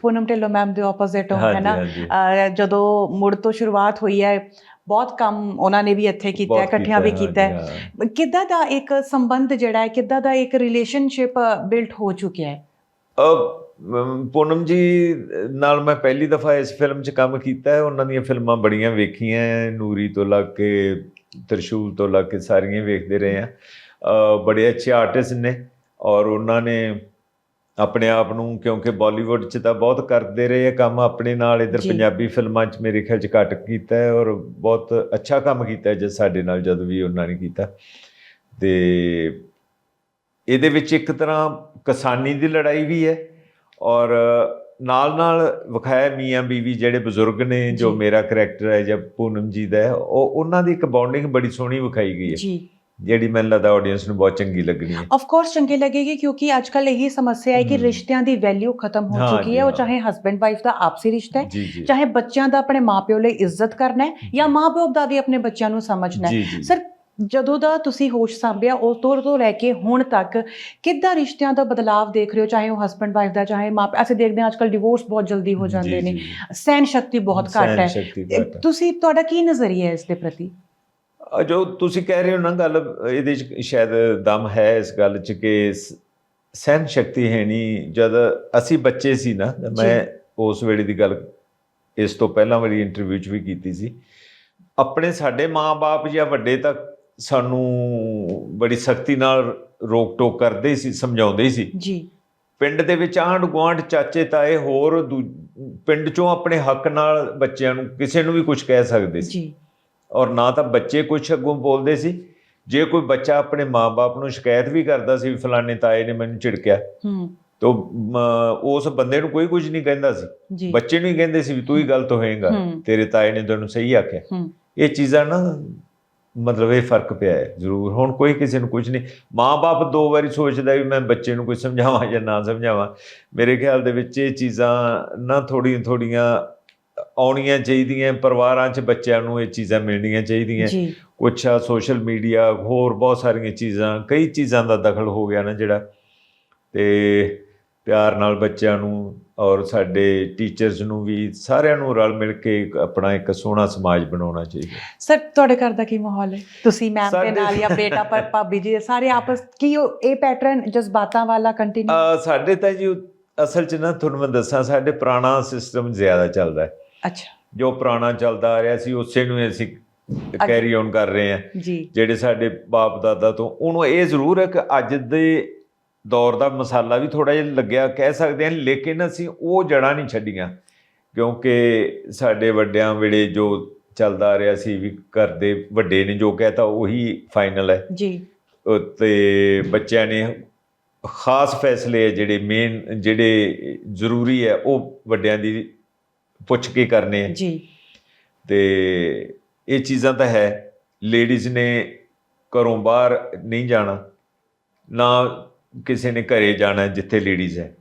ਪੂਨਮ ਢਿੱਲੋਂ ਮੈਮ ਦੇ ਆਪੋਜ਼ਿਟ ਹੋ ਹੈ ਨਾ ਜਦੋਂ ਮੁੜ ਤੋਂ ਸ਼ੁਰੂਆਤ ਹੋਈ ਹੈ ਬਹੁਤ ਕੰਮ ਉਹਨਾਂ ਨੇ ਵੀ ਇੱਥੇ ਕੀਤਾ ਹੈ ਇਕੱਠਿਆਂ ਵੀ ਕੀਤਾ ਹੈ। ਕਿੱਦਾਂ ਦਾ ਇੱਕ ਸੰਬੰਧ ਜਿਹੜਾ ਹੈ ਕਿੱਦਾਂ ਦਾ ਇੱਕ ਰਿਲੇਸ਼ਨਸ਼ਿਪ ਬਿਲਟ ਹੋ ਚੁੱਕਿਆ ਹੈ ਪੂਨਮ ਜੀ ਨਾਲ ਮੈਂ ਪਹਿਲੀ ਦਫਾ ਇਸ ਫਿਲਮ 'ਚ ਕੰਮ ਕੀਤਾ ਹੈ ਉਹਨਾਂ ਦੀਆਂ ਫਿਲਮਾਂ ਬੜੀਆਂ ਵੇਖੀਆਂ ਨੂਰੀ ਤੋਂ ਲੱਗ ਕੇ ਤਰਸ਼ੂਲ ਤੋਂ ਲੱਗ ਕੇ ਸਾਰੀਆਂ ਵੇਖਦੇ ਰਹੇ ਆ ਬੜੇ ਅੱਛੇ ਆਰਟਿਸਟ ਨੇ ਔਰ ਉਹਨਾਂ ਨੇ ਆਪਣੇ ਆਪ ਨੂੰ ਕਿਉਂਕਿ ਬਾਲੀਵੁੱਡ 'ਚ ਤਾਂ ਬਹੁਤ ਕਰਦੇ ਰਹੇ ਆ ਕੰਮ ਆਪਣੇ ਨਾਲ ਇਧਰ ਜੀ। ਪੰਜਾਬੀ ਫਿਲਮਾਂ 'ਚ ਮੇਰੇ ਖਿਆਲ 'ਚ ਘੱਟ ਕੀਤਾ ਹੈ ਔਰ ਬਹੁਤ ਅੱਛਾ ਕੰਮ ਕੀਤਾ ਹੈ ਜਦ ਸਾਡੇ ਨਾਲ ਜਦ ਵੀ ਉਹਨਾਂ ਨੇ ਕੀਤਾ ਤੇ ਇਹਦੇ ਵਿੱਚ ਇੱਕ ਤਰ੍ਹਾਂ ਕਿਸਾਨੀ ਦੀ ਲੜਾਈ ਵੀ ਹੈ ਔਰ ਨਾਲ ਨਾਲ ਵਿਖਾਇਆ ਮੀਆਂ ਬੀਵੀ ਜਿਹੜੇ ਬਜ਼ੁਰਗ ਨੇ ਜੋ ਜੀ। ਮੇਰਾ ਕਰੈਕਟਰ ਹੈ ਜਾਂ ਪੂਨਮ ਜੀ ਦਾ ਉਹ ਉਹਨਾਂ ਦੀ ਇੱਕ ਬੌਂਡਿੰਗ ਬੜੀ ਸੋਹਣੀ ਵਿਖਾਈ ਗਈ ਹੈ ਜੀ ਜਿਹੜੀ ਮੈਨੂੰ ਲੱਗਦਾ ਆਡੀਅנס ਨੂੰ ਬਹੁਤ ਚੰਗੀ ਲੱਗਣੀ ਹੈ। ਆਫ ਕੋਰਸ ਚੰਗੀ ਲੱਗੇਗੀ ਕਿਉਂਕਿ ਅੱਜ ਕੱਲ ਇਹੀ ਸਮੱਸਿਆ ਹੈ ਕਿ। ਰਿਸ਼ਤਿਆਂ ਦੀ ਵੈਲਿਊ ਖਤਮ ਹੋ ਚੁੱਕੀ ਹੈ। ਉਹ। ਚਾਹੇ ਹਸਬੈਂਡ ਵਾਈਫ ਦਾ ਆਪਸੀ ਰਿਸ਼ਤਾ ਹੈ ਚਾਹੇ ਬੱਚਿਆਂ ਦਾ ਆਪਣੇ ਮਾਪਿਓ ਲਈ ਇੱਜ਼ਤ ਕਰਨਾ ਹੈ ਜਾਂ ਮਾਪਿਓ ਦਾ ਵੀ ਆਪਣੇ ਬੱਚਿਆਂ ਨੂੰ ਸਮਝਣਾ ਹੈ। ਸਰ ਜਦੋਂ ਦਾ ਤੁਸੀਂ ਹੋਸ਼ ਸੰਭਿਆ ਉਸ ਤੋਂ ਤੋਂ ਲੈ ਕੇ ਹੁਣ ਤੱਕ ਕਿੱਦਾਂ ਰਿਸ਼ਤਿਆਂ ਦਾ ਬਦਲਾਵ ਦੇਖ ਰਹੇ ਹੋ? ਚਾਹੇ ਉਹ ਹਸਬੈਂਡ ਵਾਈਫ ਦਾ ਚਾਹੇ ਮਾਪੇ ਅਸੀਂ ਦੇਖਦੇ ਹਾਂ ਅੱਜਕੱਲ ਡਿਵੋਰਸ ਬਹੁਤ ਜਲਦੀ ਹੋ ਜਾਂਦੇ ਨੇ। ਸਹਿਨ ਸ਼ਕਤੀ ਬਹੁਤ ਘੱਟ ਹੈ। ਤੁਸੀਂ ਤੁਹਾਡਾ ਕੀ ਨਜ਼ਰੀਆ ਹੈ ਇਸ ਦੇ ਪ੍ਰਤੀ? ਜੋ ਤੁਸੀਂ ਕਹਿ ਰਹੇ ਹੋ ਨਾ ਗੱਲ ਇਹਦੇ ਚ ਸ਼ਾਇਦ ਦਮ ਹੈ ਇਸ ਗੱਲ ਚ ਕਿ ਸਹਿਨ ਸ਼ਕਤੀ ਹੈ ਨਹੀਂ ਜਦ ਅਸੀਂ ਬੱਚੇ ਸੀ ਨਾ ਮੈਂ ਉਸ ਵੇਲੇ ਦੀ ਗੱਲ ਇਸ ਤੋਂ ਪਹਿਲਾਂ ਵਾਲੀ ਇੰਟਰਵਿਊ ਚ ਵੀ ਕੀਤੀ ਸੀ। ਆਪਣੇ ਸਾਡੇ ਮਾਪੇ ਜਾਂ ਵੱਡੇ ਤਾਂ ਸਾਨੂੰ ਬੜੀ ਸਖਤੀ ਨਾਲ ਰੋਕ ਟੋਕ ਕਰਦੇ ਸੀ ਸਮਝਾਉਂਦੇ ਸੀ। ਜੀ। ਪਿੰਡ ਦੇ ਵਿੱਚ ਆਂਢ ਗੁਆਂਢ ਚਾਚੇ ਤਾਏ ਹੋਰ ਪਿੰਡ ਚੋਂ ਆਪਣੇ ਹੱਕ ਨਾਲ ਬੱਚਿਆਂ ਨੂੰ ਕਿਸੇ ਨੂੰ ਵੀ ਕੁਝ ਕਹਿ ਸਕਦੇ ਸੀ। ਜੀ। ਔਰ ਨਾ ਤਾਂ ਬੱਚੇ ਕੁਝ ਅੱਗੋਂ ਬੋਲਦੇ ਸੀ। ਜੇ ਕੋਈ ਬੱਚਾ ਆਪਣੇ ਮਾਪੇ ਨੂੰ ਸ਼ਿਕਾਇਤ ਵੀ ਕਰਦਾ ਸੀ ਵੀ ਫਲਾਣੇ ਤਾਏ ਨੇ ਮੈਨੂੰ ਝਿੜਕਿਆ ਹੂੰ। ਤਾਂ ਉਸ ਬੰਦੇ ਨੂੰ ਕੋਈ ਕੁਝ ਨਹੀਂ ਕਹਿੰਦਾ ਸੀ। ਬੱਚੇ ਨੂੰ ਹੀ ਕਹਿੰਦੇ ਸੀ ਵੀ ਤੂੰ ਹੀ ਗਲਤ ਹੋਏਗਾ। ਤੇਰੇ ਤਾਏ ਨੇ ਤੈਨੂੰ ਸਹੀ ਆਖਿਆ। ਇਹ ਚੀਜ਼ਾਂ ਨਾ ਮਤਲਬ ਇਹ ਫ਼ਰਕ ਪਿਆ ਹੈ ਜ਼ਰੂਰ। ਹੁਣ ਕੋਈ ਕਿਸੇ ਨੂੰ ਕੁਝ ਨਹੀਂ। ਮਾਪੇ ਦੋ ਵਾਰੀ ਸੋਚਦਾ ਵੀ ਮੈਂ ਬੱਚੇ ਨੂੰ ਕੁਝ ਸਮਝਾਵਾਂ ਜਾਂ ਨਾ ਸਮਝਾਵਾਂ। ਮੇਰੇ ਖਿਆਲ ਦੇ ਵਿੱਚ ਇਹ ਚੀਜ਼ਾਂ ਨਾ ਥੋੜੀਆਂ ਥੋੜੀਆਂ ਆਉਣੀਆਂ ਚਾਹੀਦੀਆਂ ਪਰਿਵਾਰਾਂ 'ਚ ਬੱਚਿਆਂ ਨੂੰ ਇਹ ਚੀਜ਼ਾਂ ਮਿਲਣੀਆਂ ਚਾਹੀਦੀਆਂ। ਕੁਛ ਆ ਸੋਸ਼ਲ ਮੀਡੀਆ ਹੋਰ ਬਹੁਤ ਸਾਰੀਆਂ ਚੀਜ਼ਾਂ ਕਈ ਚੀਜ਼ਾਂ ਦਾ ਦਖਲ ਹੋ ਗਿਆ ਨਾ ਜਿਹੜਾ। ਤੇ ਪਿਆਰ ਨਾਲ ਬੱਚਿਆਂ ਨੂੰ ਔਰ ਸਾਡੇ ਟੀਚਰਸ ਨੂੰ ਵੀ ਸਾਰਿਆਂ ਨੂੰ ਰਲ ਮਿਲ ਕੇ ਆਪਣਾ ਇੱਕ ਸੋਹਣਾ ਸਮਾਜ ਬਣਾਉਣਾ ਚਾਹੀਦਾ। ਸਰ ਤੁਹਾਡੇ ਘਰ ਦਾ ਕੀ ਮਾਹੌਲ ਹੈ? ਤੁਸੀਂ ਮੈਮ ਦੇ ਨਾਲ ਜਾਂ ਬੇਟਾ ਪਰ ਭਾਬੀ ਜੀ ਸਾਰੇ ਆਪਸ ਕੀ ਇਹ ਪੈਟਰਨ ਜਜ਼ਬਾਤਾਂ ਵਾਲਾ ਕੰਟੀਨਿਊ ਸਾਡੇ ਤਾਂ ਜੀ ਅਸਲ 'ਚ ਨਾ ਤੁਹਾਨੂੰ ਮੈਂ ਦੱਸਾਂ ਸਾਡੇ ਪੁਰਾਣਾ ਸਿਸਟਮ ਜ਼ਿਆਦਾ ਚੱਲਦਾ ਹੈ। ਅੱਛਾ। ਜੋ ਪੁਰਾਣਾ ਚੱਲਦਾ ਆ ਰਿਹਾ ਸੀ ਉਸੇ ਨੂੰ ਹੀ ਅਸੀਂ ਕੈਰੀ ਔਨ ਕਰ ਰਹੇ ਹਾਂ। ਜੀ। ਜਿਹੜੇ ਸਾਡੇ ਬਾਪ ਦਾਦਾ ਤੋਂ ਉਹਨੂੰ ਇਹ ਜ਼ਰੂਰ ਹੈ ਕਿ ਅੱਜ ਦੇ ਦੌਰ ਦਾ ਮਸਾਲਾ ਵੀ ਥੋੜਾ ਜਿਹਾ ਲੱਗਿਆ ਕਹਿ ਸਕਦੇ ਹਾਂ ਲੇਕਿਨ ਅਸੀਂ ਉਹ ਜੜਾਂ ਨਹੀਂ ਛੱਡੀਆਂ ਕਿਉਂਕਿ ਸਾਡੇ ਵੱਡਿਆਂ ਵੇਲੇ ਜੋ ਚੱਲਦਾ ਆ ਰਿਹਾ ਸੀ ਵੀ ਘਰ ਦੇ ਵੱਡੇ ਨੇ ਜੋ ਕਹਿਤਾ ਉਹੀ ਫਾਈਨਲ ਹੈ। ਜੀ। ਤੇ ਬੱਚਿਆਂ ਨੇ ਖਾਸ ਫੈਸਲੇ ਜਿਹੜੇ ਮੇਨ ਜਿਹੜੇ ਜ਼ਰੂਰੀ ਹੈ ਉਹ ਵੱਡਿਆਂ ਦੀ ਪੁੱਛ ਕੇ ਕਰਨੇ ਆ। ਜੀ। ਤੇ ਇਹ ਚੀਜ਼ਾਂ ਤਾਂ ਹੈ। ਲੇਡੀਜ਼ ਨੇ ਘਰੋਂ ਬਾਹਰ ਨਹੀਂ ਜਾਣਾ। ਨਾ ਕਿਸੇ ਨੇ ਘਰੇ ਜਾਣਾ ਜਿੱਥੇ ਲੇਡੀਜ਼ ਹੈ।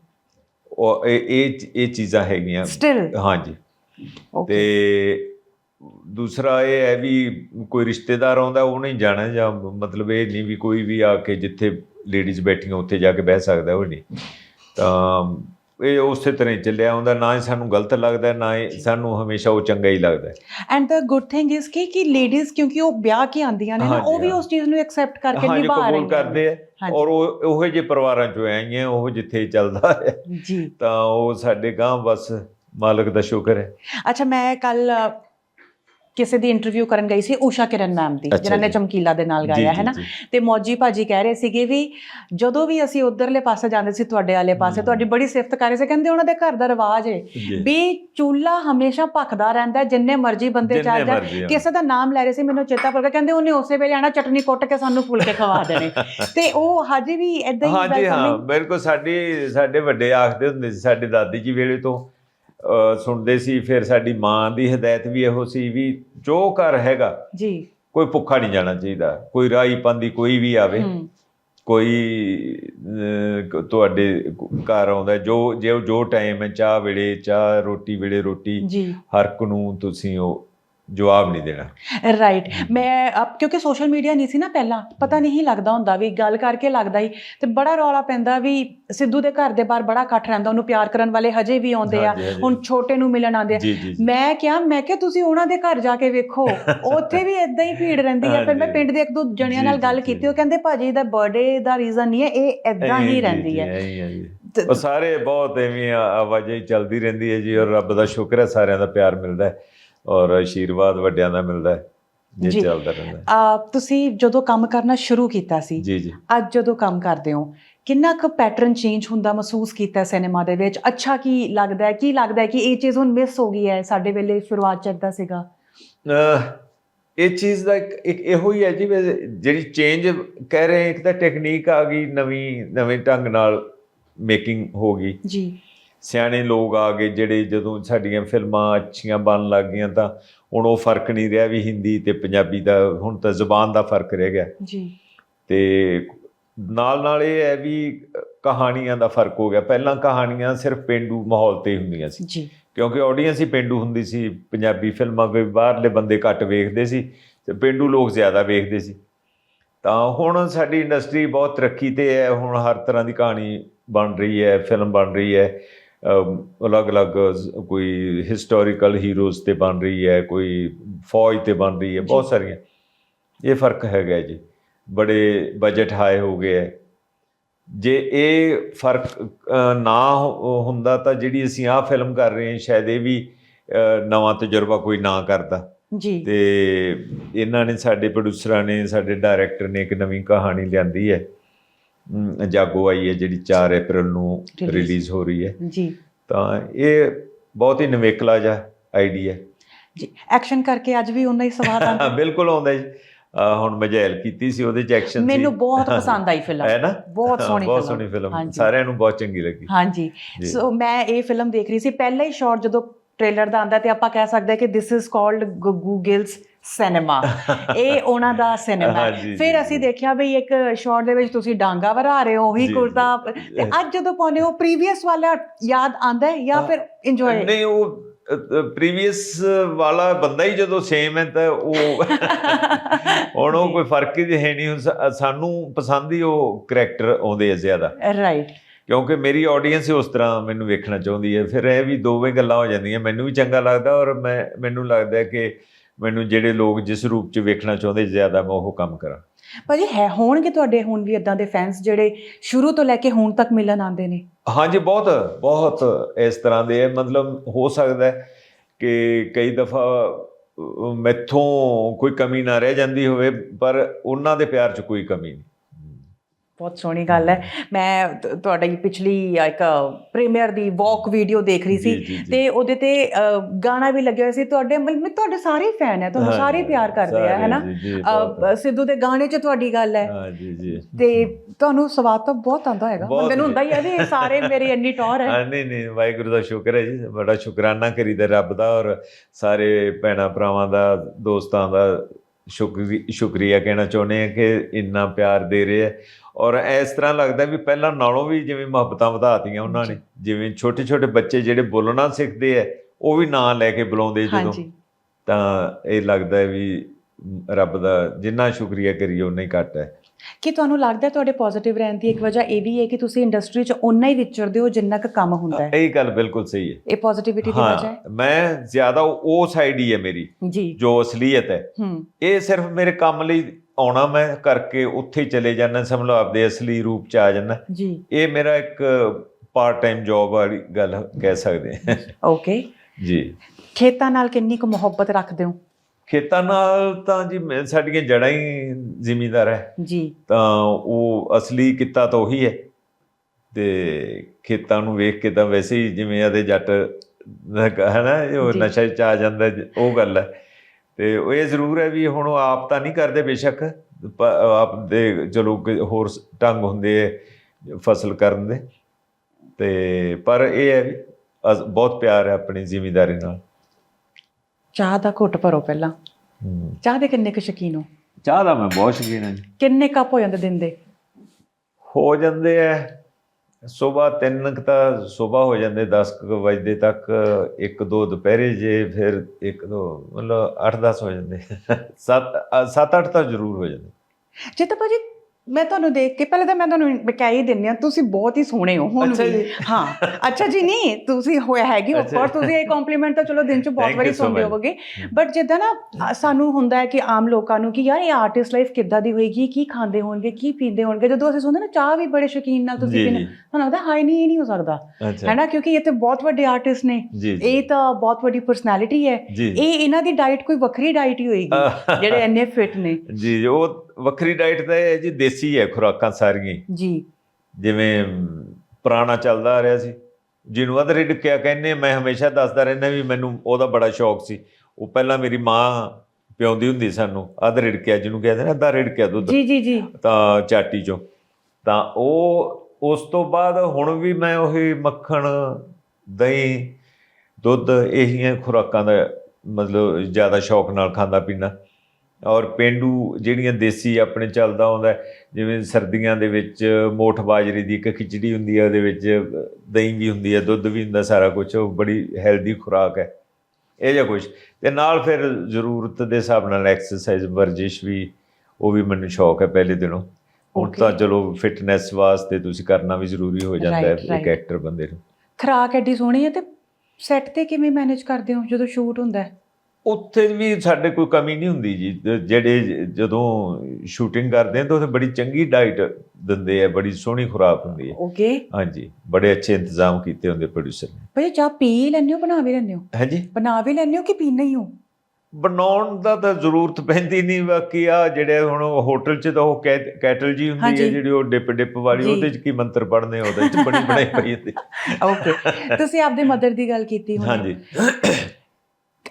ਉਹ ਇਹ ਇਹ ਇਹ ਚੀਜ਼ਾਂ ਹੈਗੀਆਂ। ਸਟਿਲ ਹਾਂਜੀ। ਤੇ ਦੂਸਰਾ ਇਹ ਹੈ ਵੀ ਕੋਈ ਰਿਸ਼ਤੇਦਾਰ ਆਉਂਦਾ ਉਹ ਨਹੀਂ ਜਾਣਾ ਜਾਂ ਮਤਲਬ ਇਹ ਨਹੀਂ ਵੀ ਕੋਈ ਵੀ ਆ ਕੇ ਜਿੱਥੇ ਲੇਡੀਜ਼ ਬੈਠੀਆਂ ਉੱਥੇ ਜਾ ਕੇ ਬਹਿ ਸਕਦਾ ਉਹ ਨਹੀਂ। ਤਾਂ ਇਹ ਉਸੇ ਤਰ੍ਹਾਂ ਹੀ ਚੱਲਿਆ ਹੁੰਦਾ ਨਾ ਹੀ ਸਾਨੂੰ ਗਲਤ ਲੱਗਦਾ ਨਾ ਹੀ ਸਾਨੂੰ ਹਮੇਸ਼ਾ ਉਹ ਚੰਗਾ ਹੀ ਲੱਗਦਾ। And the good thing is ਕਿ ਕਿ ਲੇਡੀਜ਼ ਕਿਉਂਕਿ ਉਹ ਵਿਆਹ ਕੇ ਆਉਂਦੀਆਂ ਨੇ ਨਾ ਉਹ ਵੀ। ਉਸ ਚੀਜ਼ ਨੂੰ ਐਕਸੈਪਟ ਕਰਕੇ ਨਿਭਾ ਰਹੀਆਂ ਕਬੂਲ ਕਰਦੇ ਆ। ਔਰ ਉਹ ਉਹੋ ਜਿਹੇ ਪਰਿਵਾਰਾਂ ਚੋਂ ਆਈਆਂ ਉਹ ਜਿੱਥੇ ਚੱਲਦਾ ਹੈ ਜੀ। ਤਾਂ ਉਹ ਸਾਡੇ ਗਾਂ ਬਸ ਮਾਲਕ ਦਾ ਸ਼ੁਕਰ ਹੈ। ਅੱਛਾ ਮੈਂ ਕੱਲ ਕਿਸੇ ਦੀ ਇੰਟਰਵਿਊ ਕਰਨ ਗਈ ਸੀ ਊਸ਼ਾ ਕਿਰਨ ਮੈਮ ਦੀ ਜਿਨ੍ਹਾਂ ਨੇ ਜੀ। ਚਮਕੀਲਾ ਦੇ ਨਾਲ ਗਾਇਆ ਜੀ, ਹੈ ਨਾ ਜੀ, ਤੇ ਮੌਜੀ ਭਾਜੀ ਕਹਿ ਰਹੇ ਸੀਗੇ ਵੀ ਜਦੋਂ ਵੀ ਅਸੀਂ ਉਧਰਲੇ ਪਾਸੇ ਜਾਂਦੇ ਸੀ ਤੁਹਾਡੇ ਵਾਲੇ ਪਾਸੇ। ਤੁਹਾਡੀ ਬੜੀ ਸਿਫਤ ਕਰ ਰਹੇ ਸੀ ਕਹਿੰਦੇ ਉਹਨਾਂ ਦੇ ਘਰ ਦਾ ਰਿਵਾਜ ਹੈ ਜੀ। ਵੀ ਚੂਲਾ ਹਮੇਸ਼ਾ ਭਖਦਾ ਰਹਿੰਦਾ ਜਿੰਨੇ ਮਰਜ਼ੀ ਬੰਦੇ ਮਰਜ਼ੀ ਆਉਣ। ਕਿਸੇ ਦਾ ਨਾਮ ਲੈ ਰਹੇ ਸੀ ਮੈਨੂੰ ਚੇਤਾ ਭੁੱਲ ਗਿਆ ਕਹਿੰਦੇ ਉਹਨੇ ਉਸੇ ਵੇਲੇ ਆਣਾ ਚਟਨੀ ਕੁੱਟ ਕੇ ਸਾਨੂੰ ਫੁਲਕੇ ਖਵਾ ਦੇਣੇ ਤੇ ਉਹ ਹਜੇ ਵੀ ਇਦਾਂ ਹੀ ਹਾਂਜੀ ਹਾਂ ਬਿਲਕੁਲ ਸਾਡੀ ਸਾਡੇ ਵੱਡੇ ਆਖਦੇ ਹੁੰਦੇ ਸੀ ਸਾਡੇ ਦਾਦੀ ਜੀ ਵੇਲੇ ਤੋਂ ਸੁਣਦੇ ਸੀ ਫਿਰ ਸਾਡੀ ਮਾਂ ਦੀ ਹਦਾਇਤ ਵੀ ਇਹੋ ਸੀ ਵੀ ਜੋ ਘਰ ਹੈਗਾ ਜੀ। ਕੋਈ ਭੁੱਖਾ ਨਹੀਂ ਜਾਣਾ ਚਾਹੀਦਾ। ਕੋਈ ਰਾਈ ਪੰਦੀ ਕੋਈ ਵੀ ਆਵੇ ਕੋਈ ਤੁਹਾਡੇ ਘਰ ਆਉਂਦਾ ਜੋ ਜੇ ਟਾਈਮ ਹੈ ਚਾਹ ਵੇਲੇ ਚਾਹ ਰੋਟੀ ਵੇਲੇ ਰੋਟੀ ਹਰ ਇੱਕ ਨੂੰ ਤੁਸੀਂ ਉਹ ਜਵਾਬ ਨਹੀਂ ਦੇਣਾ ਰਾਈਟ ਮੈਂ ਅਬ ਕਿਉਂਕਿ ਸੋਸ਼ਲ ਮੀਡੀਆ ਨਹੀਂ ਸੀ ਨਾ ਪਹਿਲਾਂ ਪਤਾ ਨਹੀਂ ਲੱਗਦਾ ਹੁੰਦਾ ਵੀ ਗੱਲ ਕਰਕੇ ਲੱਗਦਾ ਹੀ ਤੇ ਬੜਾ ਰੌਲਾ ਪੈਂਦਾ ਵੀ ਸਿੱਧੂ ਦੇ ਘਰ ਦੇ ਬਾਹਰ ਬੜਾ ਇਕੱਠ ਰਹਿੰਦਾ ਉਹਨੂੰ ਪਿਆਰ ਕਰਨ ਵਾਲੇ ਹਜੇ ਵੀ ਆਉਂਦੇ ਆ। ਹੁਣ ਛੋਟੇ ਨੂੰ ਮਿਲਣ ਆਉਂਦੇ ਆ। ਮੈਂ ਕਿਹਾ ਮੈਂ ਕਿਹਾ ਤੁਸੀਂ ਉਹਨਾਂ ਦੇ ਘਰ ਜਾ ਕੇ ਵੇਖੋ ਉੱਥੇ ਵੀ ਇਦਾਂ ਹੀ ਭੀੜ ਰਹਿੰਦੀ ਹੈ ਫਿਰ ਮੈਂ। ਪਿੰਡ ਦੇ ਇੱਕ ਦੋ ਜਣਿਆਂ ਨਾਲ ਗੱਲ। ਕੀਤੀ ਉਹ ਕਹਿੰਦੇ ਭਾਜੀ ਦਾ ਬਰਥਡੇ ਦਾ ਰੀਜ਼ਨ ਨਹੀਂ ਹੈ ਇਹ ਇਦਾਂ ਹੀ ਰਹਿੰਦੀ ਹੈ ਸਾਰੇ ਬਹੁਤ ਐਵੇਂ ਆ- ਆਵਾਜਾਈ ਚੱਲਦੀ ਰਹਿੰਦੀ ਹੈ ਜੀ ਔਰ ਰੱਬ ਦਾ ਸ਼ੁਕਰ ਹੈ ਸਾਰਿਆਂ ਦਾ ਪਿਆਰ ਮਿਲਦਾ ਹੈ ਔਰ ਆਸ਼ੀਰਵਾਦ ਵੱਡਿਆਂ ਦਾ ਮਿਲਦਾ ਹੈ ਜੀ। ਚੱਲਦਾ ਰਹਿੰਦਾ। ਆ ਤੁਸੀਂ ਜਦੋਂ ਕੰਮ ਕਰਨਾ ਸ਼ੁਰੂ ਕੀਤਾ ਸੀ ਜੀ ਜੀ। ਅੱਜ ਜਦੋਂ ਕੰਮ ਕਰਦੇ ਹੋ ਕਿੰਨਾ ਕੁ ਪੈਟਰਨ ਚੇਂਜ ਹੁੰਦਾ ਮਹਿਸੂਸ ਕੀਤਾ ਸਿਨੇਮਾ ਦੇ ਵਿੱਚ? ਅੱਛਾ ਕੀ ਲੱਗਦਾ ਹੈ? ਕੀ ਲੱਗਦਾ ਹੈ ਕਿ ਇਹ ਚੀਜ਼ ਹੁਣ ਮਿਸ ਹੋ ਗਈ ਹੈ ਸਾਡੇ ਵੇਲੇ ਸ਼ੁਰੂਆਤ ਚ ਏਦਾਂ ਸੀਗਾ ਇਹ ਚੀਜ਼ ਦਾ ਇੱਕ ਇਹੋ ਹੀ ਹੈ ਜੀ ਜਿਹੜੀ ਚੇਂਜ ਕਹਿ ਰਹੇ ਇੱਕ ਤਾਂ ਟੈਕਨੀਕ ਆ ਗਈ ਨਵੀਂ ਨਵੇਂ ਢੰਗ ਨਾਲ ਮੇਕਿੰਗ ਹੋ ਗਈ। ਜੀ। ਸਿਆਣੇ ਲੋਕ ਆ ਗਏ ਜਿਹੜੇ ਜਦੋਂ ਸਾਡੀਆਂ ਫਿਲਮਾਂ ਅੱਛੀਆਂ ਬਣਨ ਲੱਗ ਗਈਆਂ ਤਾਂ ਹੁਣ ਉਹ ਫ਼ਰਕ ਨਹੀਂ ਰਿਹਾ ਵੀ ਹਿੰਦੀ ਤੇ ਪੰਜਾਬੀ ਦਾ ਹੁਣ ਤਾਂ ਜ਼ੁਬਾਨ ਦਾ ਫ਼ਰਕ ਰਹਿ ਗਿਆ। ਜੀ। ਤੇ ਨਾਲ ਨਾਲ ਇਹ ਹੈ ਵੀ ਕਹਾਣੀਆਂ ਦਾ ਫ਼ਰਕ ਹੋ ਗਿਆ। ਪਹਿਲਾਂ ਕਹਾਣੀਆਂ ਸਿਰਫ ਪਿੰਡੂ ਮਾਹੌਲ ਤੇ ਹੁੰਦੀਆਂ ਸੀ। ਜੀ। ਕਿਉਂਕਿ ਆਡੀਅנס ਹੀ ਪਿੰਡੂ ਹੁੰਦੀ ਸੀ। ਪੰਜਾਬੀ ਫਿਲਮਾਂ ਕੋਈ ਬਾਹਰਲੇ ਬੰਦੇ ਘੱਟ ਵੇਖਦੇ ਸੀ ਤੇ ਪਿੰਡੂ ਲੋਕ ਜ਼ਿਆਦਾ ਵੇਖਦੇ ਸੀ। ਤਾਂ ਹੁਣ ਸਾਡੀ ਇੰਡਸਟਰੀ ਬਹੁਤ ਤਰੱਕੀ ਤੇ ਹੈ। ਹੁਣ ਹਰ ਤਰ੍ਹਾਂ ਦੀ ਕਹਾਣੀ ਬਣ ਰਹੀ ਹੈ ਫਿਲਮ ਬਣ ਰਹੀ ਹੈ। ਅਲੱਗ-ਅਲੱਗ ਕੋਈ ਹਿਸਟੋਰੀਕਲ ਹੀਰੋਜ਼ ਤੇ ਬਣ ਰਹੀ ਹੈ ਕੋਈ ਫੌਜ ਤੇ ਬਣ ਰਹੀ ਹੈ ਬਹੁਤ। ਸਾਰੀਆਂ। ਇਹ ਫ਼ਰਕ ਹੈਗਾ ਜੀ। ਬੜੇ ਬਜਟ ਹਾਈ ਹੋ ਗਏ ਹੈ। ਜੇ ਇਹ ਫ਼ਰਕ ਨਾ ਹੁੰਦਾ ਤਾਂ ਜਿਹੜੀ ਅਸੀਂ ਆਹ ਫਿਲਮ ਕਰ ਰਹੇ ਹਾਂ ਸ਼ਾਇਦ ਇਹ ਵੀ ਨਵਾਂ ਤਜਰਬਾ ਕੋਈ ਨਾ ਕਰਦਾ। ਜੀ। ਤੇ ਇਹਨਾਂ ਨੇ ਸਾਡੇ ਪ੍ਰੋਡਿਊਸਰਾਂ ਨੇ ਸਾਡੇ ਡਾਇਰੈਕਟਰ ਨੇ ਇੱਕ ਨਵੀਂ ਕਹਾਣੀ ਲਿਆਂਦੀ ਹੈ। ਜਾਗੋ ਆਈ ਹੈ ਜਿਹੜੀ 4 ਅਪ੍ਰੈਲ ਨੂੰ। ਰਿਲੀਜ਼ ਹੋ ਰਹੀ ਹੈ। ਜੀ। ਤਾਂ ਇਹ ਬਹੁਤ ਹੀ ਨਵੇਕਲਾ ਜਿਹਾ ਆਈਡੀਆ ਜੀ ਐਕਸ਼ਨ ਕਰਕੇ ਅੱਜ ਵੀ ਉਹਨਾਂ ਹੀ ਸਵਾਦ ਆਉਂਦਾ ਬਿਲਕੁਲ ਆਉਂਦਾ ਜੀ। ਹੁਣ ਮਜੈਲ ਕੀਤੀ ਸੀ ਉਹਦੇ ਚ ਐਕਸ਼ਨ ਸੀ। ਮੈਨੂੰ ਬਹੁਤ ਪਸੰਦ ਆਈ ਫਿਲਮ ਹੈ ਨਾ? ਬਹੁਤ ਸੋਹਣੀ ਬਹੁਤ ਸੋਹਣੀ ਫਿਲਮ। ਸਾਰਿਆਂ ਨੂੰ ਬਹੁਤ ਚੰਗੀ ਲੱਗੀ। ਹਾਂਜੀ। ਸੋ ਮੈਂ ਇਹ ਫਿਲਮ ਦੇਖ ਰਹੀ ਸੀ। ਪਹਿਲਾ ਹੀ ਸ਼ਾਟ ਜਦੋਂ ਟ੍ਰੇਲਰ ਦਾ ਆਂਦਾ ਤੇ ਆਪਾਂ ਕਹਿ ਸਕਦੇ ਕਿ this is called Guggu Gill's cinema ਇਹ ਉਹਨਾਂ ਦਾ ਸਿਨੇਮਾ ਫਿਰ ਅਸੀਂ। ਦੇਖਿਆ ਵੀ ਇੱਕ ਸ਼ਾਟ ਦੇ ਵਿੱਚ ਤੁਸੀਂ ਡਾਂਗਾ ਵਰਾ ਰਹੇ ਹੋ ਉਹੀ। ਕੁਰਤਾ ਤੇ ਅੱਜ ਜਦੋਂ ਪਾਉਂਦੇ ਹੋ ਪ੍ਰੀਵੀਅਸ ਵਾਲਾ ਯਾਦ ਆਂਦਾ ਹੈ ਜਾਂ ਫਿਰ ਇੰਜੋਏ ਨਹੀਂ ਉਹ ਪ੍ਰੀਵੀਅਸ ਵਾਲਾ ਬੰਦਾ ਹੀ ਜਦੋਂ ਸੇਮ ਹੈ ਤਾਂ ਉਹ ਹੁਣ ਉਹ ਕੋਈ ਫ਼ਰਕ ਹੀ ਹੈ ਨਹੀਂ। ਸਾਨੂੰ ਪਸੰਦ ਹੀ ਉਹ ਕਰੈਕਟਰ ਆਉਂਦੇ ਆ ਜ਼ਿਆਦਾ। ਰਾਈਟ ਕਿਉਂਕਿ ਮੇਰੀ ਆਡੀਅנס ਹੀ ਉਸ ਤਰ੍ਹਾਂ ਮੈਨੂੰ ਵੇਖਣਾ ਚਾਹੁੰਦੀ ਹੈ। ਫਿਰ ਇਹ ਵੀ ਦੋਵੇਂ ਗੱਲਾਂ ਹੋ ਜਾਂਦੀਆਂ। ਮੈਨੂੰ ਵੀ ਚੰਗਾ ਲੱਗਦਾ ਔਰ ਮੈਂ ਮੈਨੂੰ ਲੱਗਦਾ ਹੈ ਕਿ ਮੈਨੂੰ ਜਿਹੜੇ ਲੋਕ ਜਿਸ ਰੂਪ 'ਚ ਵੇਖਣਾ ਚਾਹੁੰਦੇ ਜ਼ਿਆਦਾ ਮੈਂ ਉਹ ਕੰਮ ਕਰਾਂ। ਭਾਜੀ ਹੈ ਹੋਣਗੇ ਤੁਹਾਡੇ ਹੁਣ ਵੀ ਇਦਾਂ ਦੇ ਫੈਨਸ ਜਿਹੜੇ ਸ਼ੁਰੂ ਤੋਂ ਲੈ ਕੇ ਹੁਣ ਤੱਕ ਮਿਲਣ ਆਉਂਦੇ ਨੇ? ਹਾਂਜੀ ਬਹੁਤ ਬਹੁਤ ਇਸ ਤਰ੍ਹਾਂ ਦੇ ਮਤਲਬ ਹੋ ਸਕਦਾ ਹੈ ਕਿ ਕਈ ਦਫਾ ਮੈਥੋਂ ਕੋਈ ਕਮੀ ਨਾ ਰਹਿ ਜਾਂਦੀ ਹੋਵੇ ਪਰ ਉਹਨਾਂ ਦੇ ਪਿਆਰ 'ਚ ਕੋਈ ਕਮੀ ਨਹੀਂ। ਬਹੁਤ ਸੋਹਣੀ ਗੱਲ ਹੈ। ਮੈਂ ਤੁਹਾਡੀ ਪਿਛਲੀ ਇੱਕ ਪ੍ਰੀਮੀਅਰ ਦੀ ਵਾਕ ਵੀਡੀਓ ਦੇਖ ਰਹੀ ਸੀ। ਤੇ ਉਹਦੇ ਤੇ ਗਾਣਾ ਵੀ ਲੱਗਿਆ ਹੋਇਆ ਸੀ। ਤੁਹਾਡੇ ਮਤਲਬ ਤੁਹਾਡੇ ਸਾਰੇ ਫੈਨ ਹੈ। ਤੁਹਾਨੂੰ ਸਾਰੇ ਪਿਆਰ ਕਰਦੇ ਆ ਹੈਨਾ। ਸਿੱਧੂ ਦੇ ਗਾਣੇ 'ਚ ਤੁਹਾਡੀ ਗੱਲ ਹੈ। ਹਾਂ ਜੀ ਜੀ। ਤੇ ਤੁਹਾਨੂੰ ਸਵਾਦ ਤਾਂ ਬਹੁਤ ਆਉਂਦਾ ਹੋਏਗਾ। ਬਹੁਤ ਬੰਦੇ ਨੂੰ ਜੀ। ਹੁੰਦਾ ਹੀ ਹੈ ਵੀ ਸਾਰੇ ਮੇਰੀ ਇੰਨੀ ਟੌਰ ਹੈ। ਨਹੀਂ ਨਹੀਂ ਵਾਹਿਗੁਰੂ ਦਾ ਸ਼ੁਕਰ ਹੈ ਜੀ। ਬੜਾ ਸ਼ੁਕਰਾਨਾ ਕਰੀਦਾ ਰੱਬ ਦਾ ਔਰ ਸਾਰੇ ਭੈਣਾਂ ਭਰਾਵਾਂ ਦਾ ਦੋਸਤਾਂ ਦਾ ਸ਼ੁਕਰੀ ਸ਼ੁਕਰੀਆ ਕਹਿਣਾ ਚਾਹੁੰਦੇ ਆ ਕਿ ਇੰਨਾ ਪਿਆਰ ਦੇ ਰਹੇ ਆ ਔਰ ਇਸ ਤਰ੍ਹਾਂ ਲੱਗਦਾ ਵੀ ਪਹਿਲਾਂ ਨਾਲੋਂ ਵੀ ਜਿਵੇਂ ਮੁਹੱਬਤਾਂ ਵਧਾਤੀਆਂ ਉਹਨਾਂ ਨੇ ਜਿਵੇਂ ਛੋਟੇ ਛੋਟੇ ਬੱਚੇ ਜਿਹੜੇ ਬੋਲਣਾ ਸਿੱਖਦੇ ਆ ਉਹ ਵੀ ਨਾਂ ਲੈ ਕੇ ਬੁਲਾਉਂਦੇ ਜਦੋਂ। ਤਾਂ ਇਹ ਲੱਗਦਾ ਵੀ ਰੱਬ ਦਾ ਜਿੰਨਾ ਸ਼ੁਕਰੀਆ ਕਰੀਏ ਉਨਾ ਹੀ ਘੱਟ ਹੈ। ਕੀ ਤੁਹਾਨੂੰ ਲੱਗਦਾ ਤੁਹਾਡੇ ਪੋਜ਼ਿਟਿਵ ਰਹਿਣ ਦੀ ਇੱਕ ਵਜ੍ਹਾ ਇਹ ਵੀ ਹੈ ਕਿ ਤੁਸੀਂ ਇੰਡਸਟਰੀ 'ਚ ਓਨਾ ਹੀ ਵਿਚਰਦੇ ਹੋ ਜਿੰਨਾ ਕੁ ਕੰਮ ਹੁੰਦਾ ਹੈ? ਇਹ ਗੱਲ ਬਿਲਕੁਲ ਸਹੀ ਹੈ। ਇਹ ਪੋਜ਼ਿਟਿਵਿਟੀ ਦੀ ਵਜ੍ਹਾ ਹਾਂ? ਮੈਂ ਜ਼ਿਆਦਾ ਉਹ ਸਾਈਡ ਹੀ ਹੈ ਮੇਰੀ ਜੀ। ਜੋ ਅਸਲੀਅਤ ਹੂੰ। ਇਹ ਸਿਰਫ ਮੇਰੇ ਕੰਮ ਲਈ ਆਉਣਾ ਮੈਂ ਕਰਕੇ ਉੱਥੇ ਚਲੇ ਜਾਣਾ ਸਮਝ ਲਓ ਆਪਦੇ ਅਸਲੀ ਰੂਪ ਚ ਆ ਜਾਣਾ ਜੀ। ਇਹ ਮੇਰਾ ਇੱਕ ਪਾਰਟ ਟਾਈਮ ਜੌਬ ਵਾਲੀ ਗੱਲ ਕਹਿ ਸਕਦੇ ਹਾਂ ਓਕੇ ਜੀ। ਖੇਤਾਂ ਨਾਲ ਕਿੰਨੀ ਕੁ ਮੁਹੱਬਤ ਰੱਖਦੇ ਹੋ? ਖੇਤਾਂ ਨਾਲ ਤਾਂ ਜੀ ਮੈਂ- ਸਾਡੀਆਂ ਜੜਾਂ ਹੀ ਜ਼ਿਮੀਂਦਾਰ ਹੈ। ਜੀ। ਤਾਂ ਉਹ ਅਸਲੀ ਕਿੱਤਾ ਤਾਂ ਉਹੀ ਹੈ। ਤੇ ਖੇਤਾਂ ਨੂੰ ਵੇਖ ਕੇ ਤਾਂ ਵੈਸੇ ਹੀ ਜਿਵੇਂ ਆਦੇ ਜੱਟ ਹੈ ਨਾ ਉਹ। ਨਸ਼ਾ ਚ ਆ ਜਾਂਦਾ ਉਹ ਗੱਲ ਹੈ। ਤੇ ਉਹ ਇਹ ਜ਼ਰੂਰ ਹੈ ਵੀ ਹੁਣ ਉਹ ਆਪ ਤਾਂ ਨਹੀਂ ਕਰਦੇ ਬੇਸ਼ੱਕ ਆਪ ਦੇ ਚਲੋ ਹੋਰ ਢੰਗ ਹੁੰਦੇ ਹੈ ਫਸਲ ਕਰਨ ਦੇ। ਤੇ ਪਰ ਇਹ ਹੈ ਵੀ ਬਹੁਤ ਪਿਆਰ ਹੈ ਆਪਣੀ ਜ਼ਿਮੀਂਦਾਰੀ ਨਾਲ। ਚਾਹ ਦਾ ਘੁੱਟ ਭਰੋ ਪਹਿਲਾਂ। ਚਾਹ ਦੇ ਕਿੰਨੇ ਕੁ ਸ਼ੌਕੀਨ ਹੋ? ਚਾਹ ਦਾ ਮੈਂ ਬਹੁਤ ਸ਼ੌਕੀਨ ਹਾਂ ਜੀ। ਕਿੰਨੇ ਕੱਪ ਹੋ ਜਾਂਦੇ ਦਿਨ ਦੇ? ਹੋ ਜਾਂਦੇ ਐ ਸਵੇਰ ਤਿੰਨ ਕੁ ਤਾਂ ਸਵੇਰ ਹੋ ਜਾਂਦੇ 10 ਕੁ ਵਜੇ ਤੱਕ, ਇੱਕ ਦੋ ਦੁਪਹਿਰੇ ਜੇ, ਫਿਰ ਇੱਕ ਦੋ, ਮਤਲਬ 8-10 ਹੋ ਜਾਂਦੇ। 7 7-8 ਤਾਂ ਜ਼ਰੂਰ ਹੋ ਜਾਂਦੇ। ਜੇ ਤਾਂ ਭਾਜੀ ਮੈਂ ਤੁਹਾਨੂੰ ਦੇਖ ਕੇ ਪਹਿਲੇ ਤਾਂ ਮੈਂ ਤੁਹਾਨੂੰ ਹੀ ਦਿੰਨੀ ਆ ਤੁਸੀਂ ਬਹੁਤ ਹੀ ਸੋਹਣੇ ਹੋ ਹੁਣ ਵੀ। ਹਾਂ ਅੱਛਾ ਜੀ ਨਹੀਂ ਤੁਸੀਂ ਹੋਇਆ ਹੈਗੇ। ਕੋਰਸ ਤੁਸੀਂ ਇਹ ਕੰਪਲੀਮੈਂਟ ਤਾਂ ਚਲੋ ਦਿਨ ਚ ਬਹੁਤ ਵਾਰੀ ਸੁਣਦੇ. ਹੋਵੋਗੇ। ਬਟ ਜਿੱਦਾਂ ਨਾ ਸਾਨੂੰ ਹੁੰਦਾ ਹੈ ਕਿ ਆਮ ਲੋਕਾਂ ਨੂੰ ਕਿ ਯਾਰ ਇਹ ਆਰਟਿਸਟ ਲਾਈਫ ਕਿੱਦਾਂ ਦੀ ਹੋਏਗੀ ਕੀ ਖਾਂਦੇ ਹੋਣਗੇ ਕੀ ਪੀਂਦੇ ਹੋਣਗੇ? ਜਦੋਂ ਅਸੀਂ ਸੁਣਦੇ ਨਾ ਚਾਹ ਵੀ ਬੜੇ ਸ਼ੌਕੀਨ ਨਾਲ ਤੁਸੀਂ ਪੀਂਦੇ ਤੁਹਾਨੂੰ ਲੱਗਦਾ ਹਾਈ ਨਹੀਂ ਇਹ ਨਹੀਂ ਹੋ ਸਕਦਾ। ਅੱਛਾ। ਹੈ ਨਾ? ਕਿਉਂਕਿ ਇਹ ਤੇ ਬਹੁਤ ਵੱਡੇ ਆਰਟਿਸਟ ਨੇ। ਇਹ ਤਾਂ ਬਹੁਤ ਵੱਡੀ ਪਰਸਨੈਲਿਟੀ ਹੈ। ਇਹ ਇਹਨਾਂ ਦੀ ਡਾਈਟ ਕੋਈ ਵੱਖਰੀ ਡਾਈਟ ਹੀ ਹੋਏਗੀ ਜਿਹੜੇ ਇੰਨੇ ਫਿਟ ਨੇ। ਜੀ, ਉਹ ਵੱਖਰੀ ਡਾਈਟ ਤਾਂ ਇਹ ਹੈ ਜੀ ਦੇਸੀ ਹੈ ਖੁਰਾਕਾਂ ਸਾਰੀਆਂ ਹੀ। ਜੀ। ਜਿਵੇਂ ਪੁਰਾਣਾ ਚੱਲਦਾ ਆ ਰਿਹਾ ਸੀ। ਜਿਹਨੂੰ ਅਦਰ ਡਿੱਕਿਆ ਕਹਿੰਦੇ ਮੈਂ ਹਮੇਸ਼ਾ ਦੱਸਦਾ ਰਹਿੰਦਾ ਵੀ ਮੈਨੂੰ ਉਹਦਾ ਬੜਾ ਸ਼ੌਕ ਸੀ। ਉਹ ਪਹਿਲਾਂ ਮੇਰੀ ਮਾਂ ਪਿਆਉਂਦੀ ਹੁੰਦੀ ਸਾਨੂੰ ਅਦਰ ਰਿੜਕਿਆ ਜਿਹਨੂੰ ਕਹਿੰਦੇ ਨੇ ਅੱਧਾ ਰਿੜਕਿਆ ਦੁੱਧ। ਜੀ ਜੀ ਜੀ। ਤਾਂ ਚਾਟੀ ਚੋਂ। ਤਾਂ ਉਹ ਉਸ ਤੋਂ ਬਾਅਦ ਹੁਣ ਵੀ ਮੈਂ ਉਹੀ ਮੱਖਣ ਦਹੀਂ ਦੁੱਧ ਇਹੀਆਂ ਖੁਰਾਕਾਂ ਦਾ ਮਤਲਬ ਜ਼ਿਆਦਾ ਸ਼ੌਕ ਨਾਲ ਖਾਂਦਾ ਪੀਂਦਾ। ਔਰ ਪਿੰਡੂ ਜਿਹੜੀਆਂ ਦੇਸੀ ਆਪਣੇ ਚੱਲਦਾ ਆਉਂਦਾ ਹੈ, ਜਿਵੇਂ ਸਰਦੀਆਂ ਦੇ ਵਿੱਚ ਮੋਠ ਬਾਜਰੇ ਦੀ ਇੱਕ ਖਿਚੜੀ ਹੁੰਦੀ ਹੈ ਉਹਦੇ ਵਿੱਚ ਦਹੀਂ ਵੀ ਹੁੰਦੀ ਹੈ ਦੁੱਧ ਵੀ ਹੁੰਦਾ ਸਾਰਾ ਕੁਝ ਉਹ ਬੜੀ ਹੈਲਦੀ ਖੁਰਾਕ ਹੈ ਇਹ ਜਿਹਾ ਕੁਝ ਤੇ ਨਾਲ ਫਿਰ ਜ਼ਰੂਰਤ ਦੇ ਹਿਸਾਬ ਨਾਲ ਐਕਸਰਸਾਈਜ਼ ਵਰਜਿਸ਼ ਵੀ ਉਹ ਵੀ ਮੈਨੂੰ ਸ਼ੌਕ ਹੈ ਪਹਿਲੇ ਦਿਨੋਂ ਹੁਣ. ਤਾਂ ਚਲੋ ਫਿਟਨੈਸ ਵਾਸਤੇ ਤੁਸੀਂ ਕਰਨਾ ਵੀ ਜ਼ਰੂਰੀ ਹੋ ਜਾਂਦਾ ਹੈ ਇੱਕ. ਐਕਟਰ ਬੰਦੇ ਨੂੰ ਖਰਾਕ ਐਡੀ ਸੋਹਣੀ ਹੈ ਤੇ ਸੈੱਟ ਤੇ ਕਿਵੇਂ ਮੈਨੇਜ ਕਰਦੇ ਹੋ ਜਦੋਂ ਸ਼ੂਟ ਹੁੰਦਾ ਹੈ ਉੱਥੇ ਵੀ ਸਾਡੇ ਕੋਈ ਕਮੀ ਨਹੀਂ ਹੁੰਦੀ ਜੀ। ਜਿਹੜੇ ਜਦੋਂ ਸ਼ੂਟਿੰਗ ਕਰਦੇ ਆ ਤਾਂ ਉੱਥੇ ਬੜੀ ਚੰਗੀ ਡਾਈਟ ਦਿੰਦੇ ਆ ਬੜੀ ਸੋਹਣੀ ਖੁਰਾਕ ਹੁੰਦੀ ਹੈ ਓਕੇ ਹਾਂਜੀ ਬੜੇ ਅੱਛੇ ਇੰਤਜ਼ਾਮ ਕੀਤੇ ਹੁੰਦੇ ਪ੍ਰੋਡਿਊਸਰ ਨੇ। ਭਾਈ ਚਾਹ ਪੀ ਲੈਂਦੇ ਹੋ ਬਣਾ ਵੀ ਲੈਂਦੇ ਹੋ? ਹਾਂਜੀ। ਬਣਾ ਵੀ ਲੈਂਦੇ ਹੋ ਕਿ ਪੀਂਦੇ ਹੀ ਹੋ? ਬਣਾਉਣ ਦਾ ਤਾਂ ਜ਼ਰੂਰਤ ਪੈਂਦੀ ਨਹੀਂ ਬਾਕੀ ਆ ਜਿਹੜੇ ਹੁਣ ਹੋਟਲ 'ਚ ਤਾਂ ਉਹ ਕੈਟਲ ਜੀ ਹੁੰਦੀ। ਹੈ ਜਿਹੜੀ ਉਹ ਡਿਪ ਡਿਪ ਵਾਲੀ। ਉਹਦੇ 'ਚ ਕੀ ਮੰਤਰ ਪੜ੍ਹਨੇ ਆ, ਉਹਦੇ 'ਚ ਬਣੀ ਬਣਾਈ ਪਈ ਹੁੰਦੀ। ਓਕੇ ਤੁਸੀਂ ਆਪਦੇ ਮਦਰ ਦੀ ਗੱਲ ਕੀਤੀ ਹੁਣ ਹਾਂਜੀ।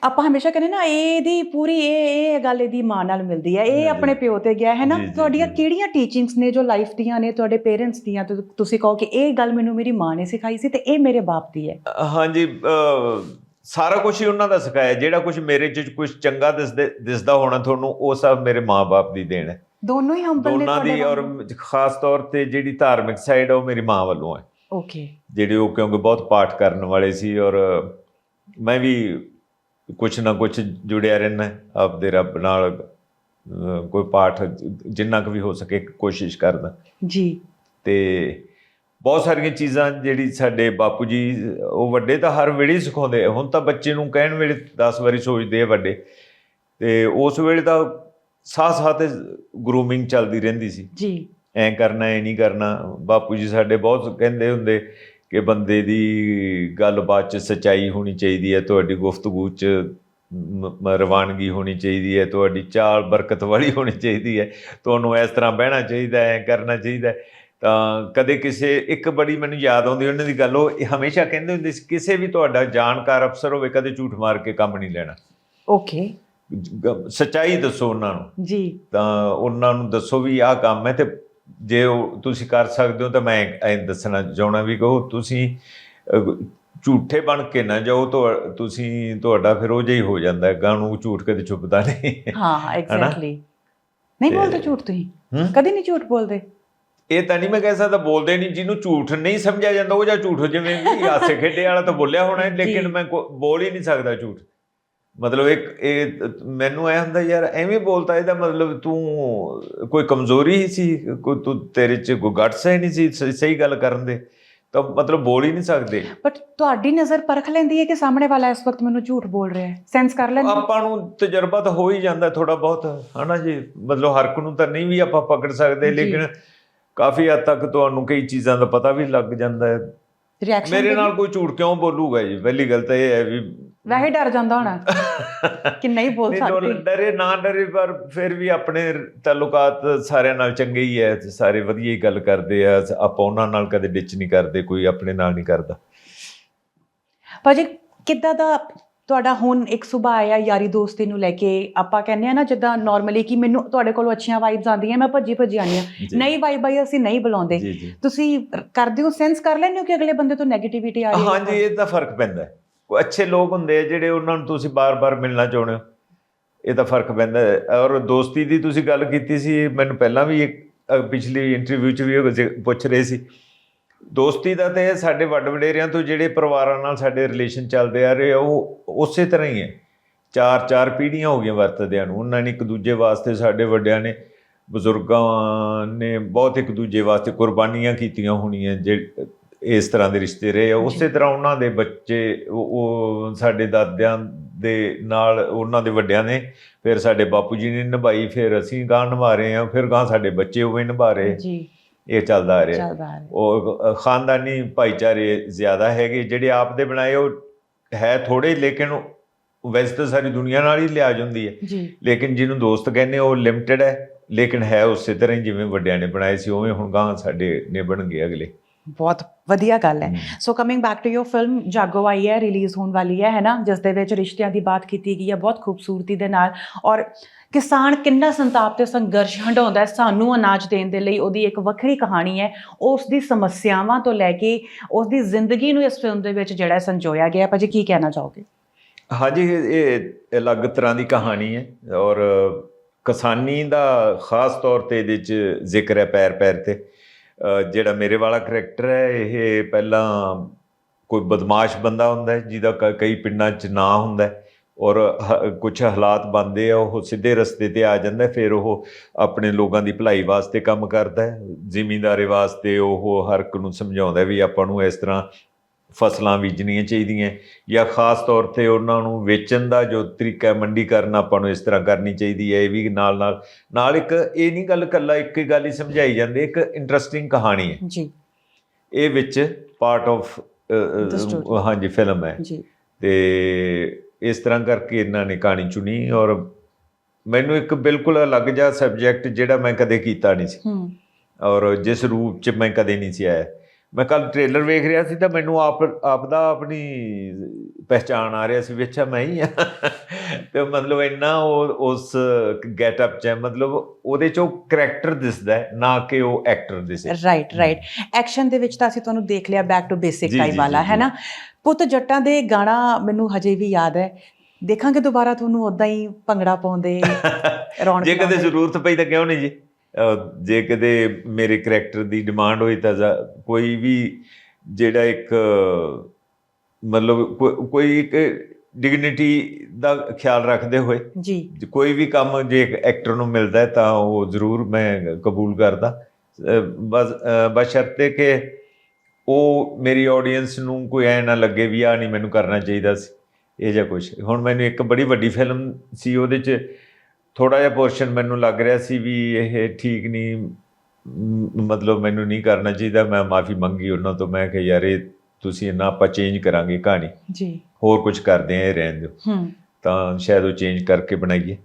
ਆਪਾਂ ਹਮੇਸ਼ਾ ਕਹਿੰਦੇ ਨਾ ਇਹਦੀ ਪੂਰੀ ਇਹ ਇਹ ਗੱਲ ਇਹਦੀ ਮਾਂ ਨਾਲ ਮਿਲਦੀ ਹੈ ਇਹ। ਆਪਣੇ ਪਿਓ ਤੇ ਗਿਆ ਹੈ ਨਾ ਤੁਹਾਡੀਆਂ। ਕਿਹੜੀਆਂ ਟੀਚਿੰਗਸ ਨੇ ਜੋ ਲਾਈਫ ਦੀਆਂ ਨੇ ਤੁਹਾਡੇ ਪੇਰੈਂਟਸ ਦੀਆਂ ਤੁਸੀਂ ਕਹੋ ਕਿ ਇਹ ਗੱਲ ਮੈਨੂੰ ਮੇਰੀ ਮਾਂ ਨੇ ਸਿਖਾਈ ਸੀ ਤੇ ਇਹ ਮੇਰੇ ਬਾਪ ਦੀ ਹੈ ਹਾਂਜੀ ਸਾਰਾ ਕੁਝ ਹੀ ਉਹਨਾਂ ਦਾ ਸਿਖਾਇਆ ਜਿਹੜਾ ਕੁਝ ਮੇਰੇ 'ਚ ਕੁਝ ਚੰਗਾ ਦਿਸਦੇ ਦਿਸਦਾ ਹੋਣਾ ਤੁਹਾਨੂੰ ਉਹ ਸਭ ਮੇਰੇ ਮਾਪੇ ਦੀ ਦੇਣ ਹੈ ਦੋਨੋਂ ਹੀ ਹੰਬਲ ਨੇ ਦੋਨਾਂ ਦੀ ਔਰ? ਖਾਸ ਤੌਰ ਤੇ ਜਿਹੜੀ ਧਾਰਮਿਕ ਸਾਈਡ ਉਹ ਮੇਰੀ ਮਾਂ ਵੱਲੋਂ ਹੈ ਓਕੇ ਜਿਹੜੇ ਉਹ ਕਿਉਂਕਿ ਬਹੁਤ ਪਾਠ ਕਰਨ ਵਾਲੇ ਸੀ ਔਰ ਮੈਂ ਵੀ ਕੁਛ ਨਾ ਕੁਛ ਜੁੜਿਆ ਰਹਿਣਾ ਆਪਦੇ ਰੱਬ ਨਾਲ ਕੋਈ ਪਾਠ ਜਿੰਨਾ ਕੁ ਵੀ ਹੋ ਸਕੇ ਕੋਸ਼ਿਸ਼ ਕਰਦਾ। ਜੀ। ਤੇ ਬਹੁਤ ਸਾਰੀਆਂ ਚੀਜ਼ਾਂ ਜਿਹੜੀ ਸਾਡੇ ਬਾਪੂ ਜੀ ਉਹ ਵੱਡੇ ਤਾਂ ਹਰ ਵੇਲੇ ਸਿਖਾਉਂਦੇ ਹੁਣ ਤਾਂ ਬੱਚੇ ਨੂੰ ਕਹਿਣ ਵੇਲੇ 10 ਵਾਰੀ ਸੋਚਦੇ ਆ ਵੱਡੇ। ਤੇ ਉਸ ਵੇਲੇ ਤਾਂ ਸਾਹ ਸਾਹ ਤੇ ਗਰੂਮਿੰਗ ਚੱਲਦੀ ਰਹਿੰਦੀ ਸੀ। ਜੀ। ਐ ਕਰਨਾ ਐ ਨਹੀਂ ਕਰਨਾ। ਬਾਪੂ ਜੀ ਸਾਡੇ ਬਹੁਤ ਕਹਿੰਦੇ ਹੁੰਦੇ ਕਿ ਬੰਦੇ ਦੀ ਗੱਲਬਾਤ ਚ ਸਚਾਈ ਹੋਣੀ ਚਾਹੀਦੀ ਹੈ ਤੁਹਾਡੀ ਗੁਫ਼ਤਗੂ ਚ ਰਵਾਨਗੀ ਹੋਣੀ ਚਾਹੀਦੀ ਹੈ ਤੁਹਾਡੀ ਚਾਲ ਬਰਕਤ ਵਾਲੀ ਹੋਣੀ ਚਾਹੀਦੀ ਹੈ ਤੁਹਾਨੂੰ ਇਸ ਤਰ੍ਹਾਂ ਬਹਿਣਾ ਚਾਹੀਦਾ ਹੈ ਕਰਨਾ ਚਾਹੀਦਾ। ਤਾਂ ਕਦੇ ਕਿਸੇ ਇੱਕ ਬੜੀ ਮੈਨੂੰ ਯਾਦ ਆਉਂਦੀ ਉਹਨਾਂ ਦੀ ਗੱਲ ਉਹ ਹਮੇਸ਼ਾ ਕਹਿੰਦੇ ਹੁੰਦੇ ਸੀ ਕਿਸੇ ਵੀ ਤੁਹਾਡਾ ਜਾਣਕਾਰ ਅਫਸਰ ਹੋਵੇ ਕਦੇ ਝੂਠ ਮਾਰ ਕੇ ਕੰਮ ਨਹੀਂ ਲੈਣਾ। ਓਕੇ। ਸੱਚਾਈ ਦੱਸੋ ਉਹਨਾਂ ਨੂੰ। ਜੀ। ਤਾਂ ਉਹਨਾਂ ਨੂੰ ਦੱਸੋ ਵੀ ਆਹ ਕੰਮ ਹੈ ਤੇ ਜੇ ਉਹ ਤੁਸੀਂ ਕਰ ਸਕਦੇ ਹੋ ਤਾਂ ਮੈਂ ਐਂ ਦੱਸਣਾ ਚਾਹਣਾ ਵੀ ਕਹੋ ਤੁਸੀਂ ਝੂਠੇ ਬਣ ਕੇ ਨਾ ਜਾਓ ਤੁਹਾ- ਤੁਸੀਂ ਤੁਹਾਡਾ ਫਿਰ ਉਹ ਜਿਹਾ ਹੀ ਹੋ ਜਾਂਦਾ ਹੈ ਗਾਂ ਨੂੰ ਝੂਠ ਕਦੇ ਛੁਪਦਾ ਨਹੀਂ। ਹਾਂ ਐਗਜ਼ੈਕਟਲੀ ਨਹੀਂ ਤੇ- ਬੋਲਦੇ ਝੂਠ ਤੁਸੀਂ? ਕਦੀ ਨਹੀਂ ਝੂਠ ਬੋਲਦੇ? ਇਹ ਤਾਂ ਨਹੀਂ ਮੈਂ ਕਹਿ ਸਕਦਾ ਬੋਲਦੇ ਨਹੀਂ ਜਿਹਨੂੰ ਝੂਠ ਨਹੀਂ ਸਮਝਿਆ ਜਾਂਦਾ ਉਹ ਜਾਂ ਝੂਠ ਜਿਵੇਂ ਵੀ ਹਾਸੇ ਖੇਡੇ ਵਾਲਾ ਤਾਂ ਬੋਲਿਆ ਹੋਣਾ ਲੇਕਿਨ। ਮੈਂ ਬੋਲ ਹੀ ਨਹੀਂ ਸਕਦਾ ਝੂਠ। ਮਤਲਬ ਇੱਕ ਇਹ ਮੈਨੂੰ ਐ ਹੁੰਦਾ ਯਾਰ ਐਵੇਂ ਬੋਲਤਾ ਇਹਦਾ ਮਤਲਬ ਤੂੰ ਕੋਈ ਕਮਜ਼ੋਰੀ ਹੀ ਸੀ ਕੋਈ ਤੂੰ ਤੇਰੇ ਚ ਕੋਈ ਗਟਸ ਹੈ ਨਹੀਂ ਸੀ ਸਹੀ ਗੱਲ ਕਰਨ ਦੇ ਤਾਂ ਮਤਲਬ ਬੋਲ ਹੀ ਨਹੀਂ ਸਕਦੇ। ਬਟ ਤੁਹਾਡੀ ਨਜ਼ਰ ਪਰਖ ਲੈਂਦੀ ਹੈ ਕਿ ਸਾਹਮਣੇ ਵਾਲਾ ਇਸ ਵਕਤ ਮੈਨੂੰ ਝੂਠ ਬੋਲ ਰਿਹਾ ਹੈ? ਸੈਂਸ ਕਰ ਲੈਂਦੀ? ਆਪਾਂ ਨੂੰ ਤਜਰਬਾ ਤਾਂ ਹੋ ਹੀ ਜਾਂਦਾ ਥੋੜਾ ਬਹੁਤ ਹਨਾ ਜੀ? ਮਤਲਬ ਹਰ ਨੂੰ ਤਾਂ ਨਹੀਂ ਵੀ ਆਪਾਂ ਪਕੜ ਸਕਦੇ। ਲੇਕਿਨ ਕਾਫੀ ਹੱਦ ਤੱਕ ਤੁਹਾਨੂੰ ਕਈ ਚੀਜ਼ਾਂ ਦਾ ਪਤਾ ਵੀ ਲੱਗ ਜਾਂਦਾ ਹੈ। ਮੇਰੇ ਨਾਲ ਕੋਈ ਝੂਠ ਕਿਉਂ ਬੋਲੂਗਾ ਜੀ? ਪਹਿਲੀ ਗੱਲ ਤਾਂ ਇਹ ਹੈ ਵੀ ਵੈਸੇ ਡਰ ਜਾਂਦਾ ਹੋਣਾ ਕਿ ਨਹੀਂ ਬੋਲ ਨਹੀਂ ਸਕਦੀ। ਡਰੇ ਨਾ ਡਰੇ ਪਰ ਫਿਰ ਵੀ ਆਪਣੇ ਤਾਲੁਕਾਤ ਸਾਰਿਆਂ ਨਾਲ ਚੰਗੇ ਹੀ ਤੇ ਸਾਰੇ ਵਧੀਆ ਹੀ ਗੱਲ ਕਰਦੇ ਆ। ਆਪਾਂ ਉਹਨਾਂ ਨਾਲ ਕਦੇ ਡਿਚ ਨਹੀਂ ਕਰਦੇ ਕੋਈ ਆਪਣੇ ਨਾਲ ਨਹੀਂ ਕਰਦਾ। ਭਾਜੀ ਕਿੱਦਾਂ ਦਾ ਤੁਹਾਡਾ ਹੁਣ ਇੱਕ ਸੁਭਾਅ ਆਇਆ ਯਾਰੀ ਦੋਸਤੀ ਨੂੰ ਲੈ ਕੇ? ਆਪਾਂ ਕਹਿੰਦੇ ਆ ਨਾ ਜਿੱਦਾਂ ਨਾਰਮਲੀ ਕਿ ਮੈਨੂੰ ਤੁਹਾਡੇ ਕੋਲੋਂ ਅੱਛੀਆਂ ਵਾਈਬਸ ਆਉਂਦੀਆਂ ਮੈਂ ਭੱਜੀ ਭੱਜੀ ਆਉਂਦੀ ਆ। ਨਈ ਵਾਈਬ ਆਈ ਅਸੀਂ ਨਹੀਂ ਬੁਲਾਉਂਦੇ। ਤੁਸੀਂ ਕਰਦੇ ਹੋ ਸੈਂਸ ਕਰ ਲੈਂਦੇ ਹੋ ਕਿ ਅਗਲੇ ਬੰਦੇ ਤੋਂ 네ਗੇਟਿਵਿਟੀ ਆ ਰਹੀ ਹੈ? ਹਾਂਜੀ ਇਹ ਤਾਂ ਫ਼ਰਕ ਪੈਂਦਾ ਹੈ। ਕੋਈ ਅੱਛੇ ਲੋਕ ਹੁੰਦੇ ਆ ਜਿਹੜੇ ਉਹਨਾਂ ਨੂੰ ਤੁਸੀਂ ਬਾਰ-ਬਾਰ ਮਿਲਣਾ ਚਾਹੁੰਦੇ ਹੋ। ਇਹ ਤਾਂ ਫ਼ਰਕ ਪੈਂਦਾ ਔਰ ਦੋਸਤੀ ਦੀ ਤੁਸੀਂ ਗੱਲ ਕੀਤੀ ਸੀ ਮੈਨੂੰ ਪਹਿਲਾਂ ਵੀ ਇੱਕ ਪਿਛਲੀ ਇੰਟਰਵਿਊ 'ਚ ਵੀ ਪੁੱਛ ਰਹੇ ਸੀ। ਦੋਸਤੀ ਦਾ ਤੇ ਸਾਡੇ ਵੱਡ ਵਡੇਰਿਆਂ ਤੋਂ ਜਿਹੜੇ ਪਰਿਵਾਰਾਂ ਨਾਲ ਸਾਡੇ ਰਿਲੇਸ਼ਨ ਚੱਲਦੇ ਆ ਰਹੇ ਆ, ਉਹ ਉਸੇ ਤਰ੍ਹਾਂ ਹੀ ਹੈ। ਚਾਰ ਚਾਰ ਪੀੜ੍ਹੀਆਂ ਹੋ ਗਈਆਂ ਵਰਤਦਿਆਂ ਨੂੰ। ਉਹਨਾਂ ਨੇ ਇੱਕ ਦੂਜੇ ਵਾਸਤੇ ਸਾਡੇ ਵੱਡਿਆਂ ਨੇ ਬਜ਼ੁਰਗਾਂ ਨੇ ਬਹੁਤ ਇੱਕ ਦੂਜੇ ਵਾਸਤੇ ਕੁਰਬਾਨੀਆਂ ਕੀਤੀਆਂ ਹੋਣੀਆਂ ਜੇ ਇਸ ਤਰ੍ਹਾਂ ਦੇ ਰਿਸ਼ਤੇ ਰਹੇ ਆ। ਉਸੇ ਤਰ੍ਹਾਂ ਉਹਨਾਂ ਦੇ ਬੱਚੇ ਉਹ ਸਾਡੇ ਦਾਦਿਆਂ ਦੇ ਨਾਲ ਉਹਨਾਂ ਦੇ ਵੱਡਿਆਂ ਨੇ ਫਿਰ ਸਾਡੇ ਬਾਪੂ ਜੀ ਨੇ ਨਿਭਾਈ ਫਿਰ ਅਸੀਂ ਗਾਂ ਨਿਭਾ ਰਹੇ ਆ ਫਿਰ ਗਾਂ ਸਾਡੇ ਬੱਚੇ ਉਵੇਂ ਨਿਭਾ ਰਹੇ। ਜੀ। ਇਹ ਚੱਲਦਾ ਆ ਰਿਹਾ। ਉਹ ਖਾਨਦਾਨੀ ਭਾਈਚਾਰੇ ਜ਼ਿਆਦਾ ਹੈਗੇ ਜਿਹੜੇ ਆਪ ਦੇ ਬਣਾਏ ਉਹ ਹੈ ਥੋੜੇ ਲੇਕਿਨ ਵੈਸੇ ਤਾਂ ਸਾਰੀ ਦੁਨੀਆ ਨਾਲ ਹੀ ਲਿਆਜ ਹੁੰਦੀ ਹੈ। ਜੀ। ਲੇਕਿਨ ਜਿਹਨੂੰ ਦੋਸਤ ਕਹਿੰਦੇ ਉਹ ਲਿਮਟਿਡ ਹੈ ਲੇਕਿਨ ਹੈ ਉਸੇ ਤਰ੍ਹਾਂ ਹੀ ਜਿਵੇਂ ਵੱਡਿਆਂ ਨੇ ਬਣਾਏ ਸੀ ਉਵੇਂ ਹੁਣ ਗਾਂ ਸਾਡੇ ਨਿਭਣਗੇ ਅਗਲੇ। ਬਹੁਤ ਵਧੀਆ ਗੱਲ ਹੈ। So coming back to your film Jaago ਆਈ ਹੈ ਰਿਲੀਜ਼ ਹੋਣ ਵਾਲੀ ਹੈ ਹੈ ਨਾ ਜਿਸ ਦੇ ਵਿੱਚ ਰਿਸ਼ਤਿਆਂ ਦੀ ਬਾਤ ਕੀਤੀ ਗਈ ਹੈ ਬਹੁਤ ਖੂਬਸੂਰਤੀ ਦੇ ਨਾਲ। ਔਰ ਕਿਸਾਨ ਕਿੰਨਾ ਸੰਤਾਪ ਤੇ ਸੰਘਰਸ਼ ਹੰਡਾਉਂਦਾ ਹੈ ਸਾਨੂੰ ਅਨਾਜ ਦੇਣ ਦੇ ਲਈ ਉਹਦੀ ਇੱਕ ਵੱਖਰੀ ਕਹਾਣੀ ਹੈ। ਉਸ ਦੀ ਸਮੱਸਿਆਵਾਂ ਤੋਂ ਲੈ ਕੇ ਉਸ ਦੀ ਜ਼ਿੰਦਗੀ ਨੂੰ ਇਸ ਫਿਲਮ ਦੇ ਵਿੱਚ ਜਿਹੜਾ ਸੰਜੋਇਆ ਗਿਆ। ਭਾਜੀ ਕੀ ਕਹਿਣਾ ਚਾਹੋਗੇ? ਹਾਂਜੀ ਇਹ ਅਲੱਗ ਤਰ੍ਹਾਂ ਦੀ ਕਹਾਣੀ ਹੈ ਔਰ ਕਿਸਾਨੀ ਦਾ ਖਾਸ ਤੌਰ ਤੇ ਇਹਦੇ 'ਚ ਜ਼ਿਕਰ ਹੈ ਪੈਰ ਪੈਰ ਤੇ। ਜਿਹੜਾ ਮੇਰੇ ਵਾਲਾ ਕਰੈਕਟਰ ਹੈ, ਇਹ ਪਹਿਲਾਂ ਕੋਈ ਬਦਮਾਸ਼ ਬੰਦਾ ਹੁੰਦਾ ਹੈ, ਜਿਹਦਾ ਕ- ਕਈ ਪਿੰਡਾਂ 'ਚ ਨਾਂ ਹੁੰਦਾ ਹੈ ਔਰ ਕੁਝ ਹਾਲਾਤ ਬਣਦੇ ਆ, ਉਹ ਸਿੱਧੇ ਰਸਤੇ ਤੇ ਆ ਜਾਂਦਾ ਫਿਰ ਉਹ ਆਪਣੇ ਲੋਕਾਂ ਦੀ ਭਲਾਈ ਵਾਸਤੇ ਕੰਮ ਕਰਦਾ ਹੈ। ਜ਼ਿਮੀਂਦਾਰੀ ਵਾਸਤੇ ਉਹ ਹਰ ਇੱਕ ਨੂੰ ਸਮਝਾਉਂਦਾ ਵੀ ਆਪਾਂ ਨੂੰ ਇਸ ਤਰ੍ਹਾਂ ਫਸਲਾਂ ਬੀਜਣੀਆਂ ਚਾਹੀਦੀਆਂ ਜਾਂ ਖਾਸ ਤੌਰ ਤੇ ਉਹਨਾਂ ਨੂੰ ਵੇਚਣ ਦਾ ਜੋ ਤਰੀਕਾ ਹੈ, ਮੰਡੀਕਰਨ ਆਪਾਂ ਨੂੰ ਇਸ ਤਰ੍ਹਾਂ ਕਰਨੀ ਚਾਹੀਦੀ ਹੈ ਇਹ ਵੀ ਨਾਲ ਨਾਲ ਨਾਲ ਇੱਕ ਇਹ ਨਹੀਂ ਗੱਲ ਕੱਲਾ ਇੱਕ ਹੀ ਗੱਲ ਹੀ ਸਮਝਾਈ ਜਾਂਦੀ ਇੱਕ ਇੰਟਰਸਟਿੰਗ ਕਹਾਣੀ ਹੈ। ਜੀ। ਇਹ ਵਿੱਚ ਪਾਰਟ ਆਫ. ਹਾਂਜੀ ਫਿਲਮ ਹੈ। ਜੀ। ਤੇ ਇਸ ਤਰ੍ਹਾਂ ਕਰਕੇ ਇਹਨਾਂ ਨੇ ਕਹਾਣੀ ਚੁਣੀ ਔਰ ਮੈਨੂੰ ਇੱਕ ਬਿਲਕੁਲ ਅਲੱਗ ਜਿਹਾ ਸਬਜੈਕਟ ਜਿਹੜਾ ਮੈਂ ਕਦੇ ਕੀਤਾ ਨਹੀਂ ਸੀ। ਔਰ ਜਿਸ ਰੂਪ ਚ ਮੈਂ ਕਦੇ ਨਹੀਂ ਸੀ ਆਇਆ। ਮੈਂ ਕੱਲ ਟ੍ਰੇਲਰ ਵੇਖ ਰਿਹਾ ਸੀ ਤਾਂ ਮੈਨੂੰ ਆਪ ਆਪ ਦਾ ਆਪਣੀ ਪਹਿਚਾਣ ਆ ਰਿਹਾ ਸੀ ਵੀ ਅੱਛਾ ਮੈਂ ਹੀ ਆ। ਤੇ ਮਤਲਬ ਇੰਨਾ ਉਹ ਉਸ ਗੈਟਅਪ ਚ ਮਤਲਬ ਉਹਦੇ ਚੋਂ ਕਰੈਕਟਰ ਦਿਸਦਾ ਹੈ ਨਾ ਕਿ ਉਹ ਐਕਟਰ ਦਿਸੇ। ਰਾਈਟ ਰਾਈਟ ਐਕਸ਼ਨ ਦੇ ਵਿੱਚ ਤਾਂ ਅਸੀਂ ਤੁਹਾਨੂੰ ਦੇਖ ਲਿਆ ਬੈਕ ਟੂ ਬੇਸਿਕ ਟਾਈਪ ਵਾਲਾ ਹੈ। ਨਾ? ਪੁੱਤ ਜੱਟਾਂ ਦੇ ਗਾਣਾ ਮੈਨੂੰ ਹਜੇ ਵੀ ਯਾਦ ਹੈ। ਦੇਖਾਂਗੇ ਦੁਬਾਰਾ ਤੁਹਾਨੂੰ ਉਦਾਂ ਹੀ ਭੰਗੜਾ ਪਾਉਂਦੇ ਰੌਣਕ ਜੇ ਕਦੇ। ਜ਼ਰੂਰਤ ਪਈ ਤਾਂ ਕਿਉਂ ਨਹੀਂ ਜੀ? ਜੇ ਕਦੇ ਮੇਰੇ ਕਰੈਕਟਰ ਦੀ ਡਿਮਾਂਡ ਹੋਈ ਤਾਂ ਜ਼ਾ- ਕੋਈ ਵੀ ਜਿਹੜਾ ਇੱਕ ਮਤਲਬ ਕੋਈ ਇੱਕ ਡਿਗਨਿਟੀ ਦਾ ਖਿਆਲ ਰੱਖਦੇ ਹੋਏ ਜੀ। ਜੇ ਕੋਈ ਵੀ ਕੰਮ ਜੇ ਇੱਕ ਐਕਟਰ ਨੂੰ ਮਿਲਦਾ ਹੈ ਤਾਂ ਉਹ ਜ਼ਰੂਰ ਮੈਂ ਕਬੂਲ ਕਰਦਾ। ਬਸ ਬਸ਼ਰਤੇ ਕਿ ਉਹ ਮੇਰੀ ਆਡੀਅנס ਨੂੰ ਕੋਈ ਐ ਨਾ ਲੱਗੇ ਵੀ ਆ ਨਹੀਂ ਮੈਨੂੰ ਕਰਨਾ ਚਾਹੀਦਾ ਸੀ ਇਹ ਜਿਹਾ ਕੁਝ ਹੁਣ ਮੈਨੂੰ ਇੱਕ ਬੜੀ ਵੱਡੀ ਫਿਲਮ ਸੀ ਉਹਦੇ 'ਚ ਥੋੜਾ ਜਿਹਾ ਪੋਰਸ਼ਨ ਮੈਨੂੰ ਲੱਗ ਰਿਹਾ ਸੀ ਵੀ ਇਹ ਠੀਕ ਨਹੀਂ ਮਤਲਬ ਮੈਨੂੰ ਨਹੀਂ ਕਰਨਾ ਚਾਹੀਦਾ ਮੈਂ ਮਾਫੀ ਮੰਗੀ ਉਹਨਾਂ ਤੋਂ ਮੈਂ ਕਿ ਯਾਰ ਇਹ ਤੁਸੀਂ ਇਹਨਾਂ ਆਪਾਂ ਚੇਂਜ ਕਰਾਂਗੇ ਕਹਾਣੀ। ਜੀ। ਹੋਰ ਕੁਝ ਕਰਦੇ ਆ ਇਹ ਰਹਿਣ ਦਿਓ। ਹੂੰ। ਤਾਂ ਸ਼ਾਇਦ ਉਹ ਚੇਂਜ ਕਰਕੇ ਬਣਾਈਏ।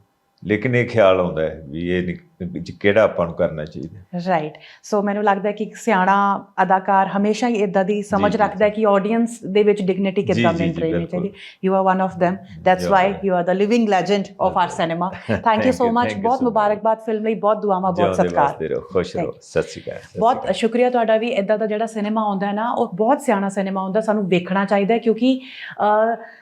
ਲੇਕਿਨ ਇਹ ਖਿਆਲ ਆਉਂਦਾ ਹੈ ਵੀ ਇਹ ਨੀ- ਵੀ ਕਿਹੜਾ ਆਪਾਂ ਨੂੰ ਕਰਨਾ ਚਾਹੀਦਾ? ਰਾਈਟ ਸੋ ਮੈਨੂੰ ਲੱਗਦਾ ਕਿ ਇੱਕ ਸਿਆਣਾ ਅਦਾਕਾਰ ਹਮੇਸ਼ਾ ਹੀ ਇਦਾਂ ਦੀ ਸਮਝ ਰੱਖਦਾ ਹੈ ਕਿ ਆਡੀਅנס ਦੇ ਵਿੱਚ ਡਿਗਨਿਟੀ ਕਿੱਦਾਂ ਮੇਨਟੇਨ ਬਿਲਕੁਲ। ਚਾਹੀਦੀ you are one of them. That's why. You are the living legend of our cinema thank you so much ਬਹੁਤ. ਮੁਬਾਰਕਬਾਦ ਫਿਲਮ ਲਈ ਬਹੁਤ ਦੁਆਵਾਂ ਬਹੁਤ ਸਤਿਕਾਰ ਖੁਸ਼ ਰਹੋ ਸਤਿ ਸ਼੍ਰੀ ਅਕਾਲ ਬਹੁਤ। ਸ਼ੁਕਰੀਆ ਤੁਹਾਡਾ ਵੀ ਇਦਾਂ ਦਾ ਜਿਹੜਾ ਸਿਨੇਮਾ ਆਉਂਦਾ ਹੈ ਨਾ ਉਹ ਬਹੁਤ ਸਿਆਣਾ ਸਿਨੇਮਾ ਹੁੰਦਾ ਸਾਨੂੰ ਵੇਖਣਾ ਚਾਹੀਦਾ ਕਿਉਂਕਿ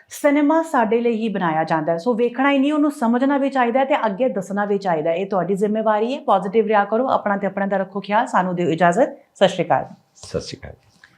ਸਿਨੇਮਾ ਸਾਡੇ ਲਈ ਹੀ ਬਣਾਇਆ ਜਾਂਦਾ ਹੈ। ਸੋ ਵੇਖਣਾ ਹੀ ਨਹੀਂ ਉਹਨੂੰ ਸਮਝਣਾ ਵੀ ਚਾਹੀਦਾ ਤੇ ਅੱਗੇ ਦੱਸਣਾ ਵੀ ਚਾਹੀਦਾ ਇਹ ਤੁਹਾਡੀ ਜ਼ਿੰਮੇਵਾਰੀ ਹੈ ਪੋਜ਼ਿਟਿਵ ਰਿਹਾ ਕਰੋ, ਆਪਣਾ ਤੇ ਆਪਣਾ ਦਾ ਰੱਖੋ ਖਿਆਲ, ਸਾਨੂੰ ਦਿਓ ਇਜਾਜ਼ਤ। ਸਤਿ ਸ਼੍ਰੀ ਅਕਾਲ। ਸਤਿ ਸ਼੍ਰੀ ਅਕਾਲ।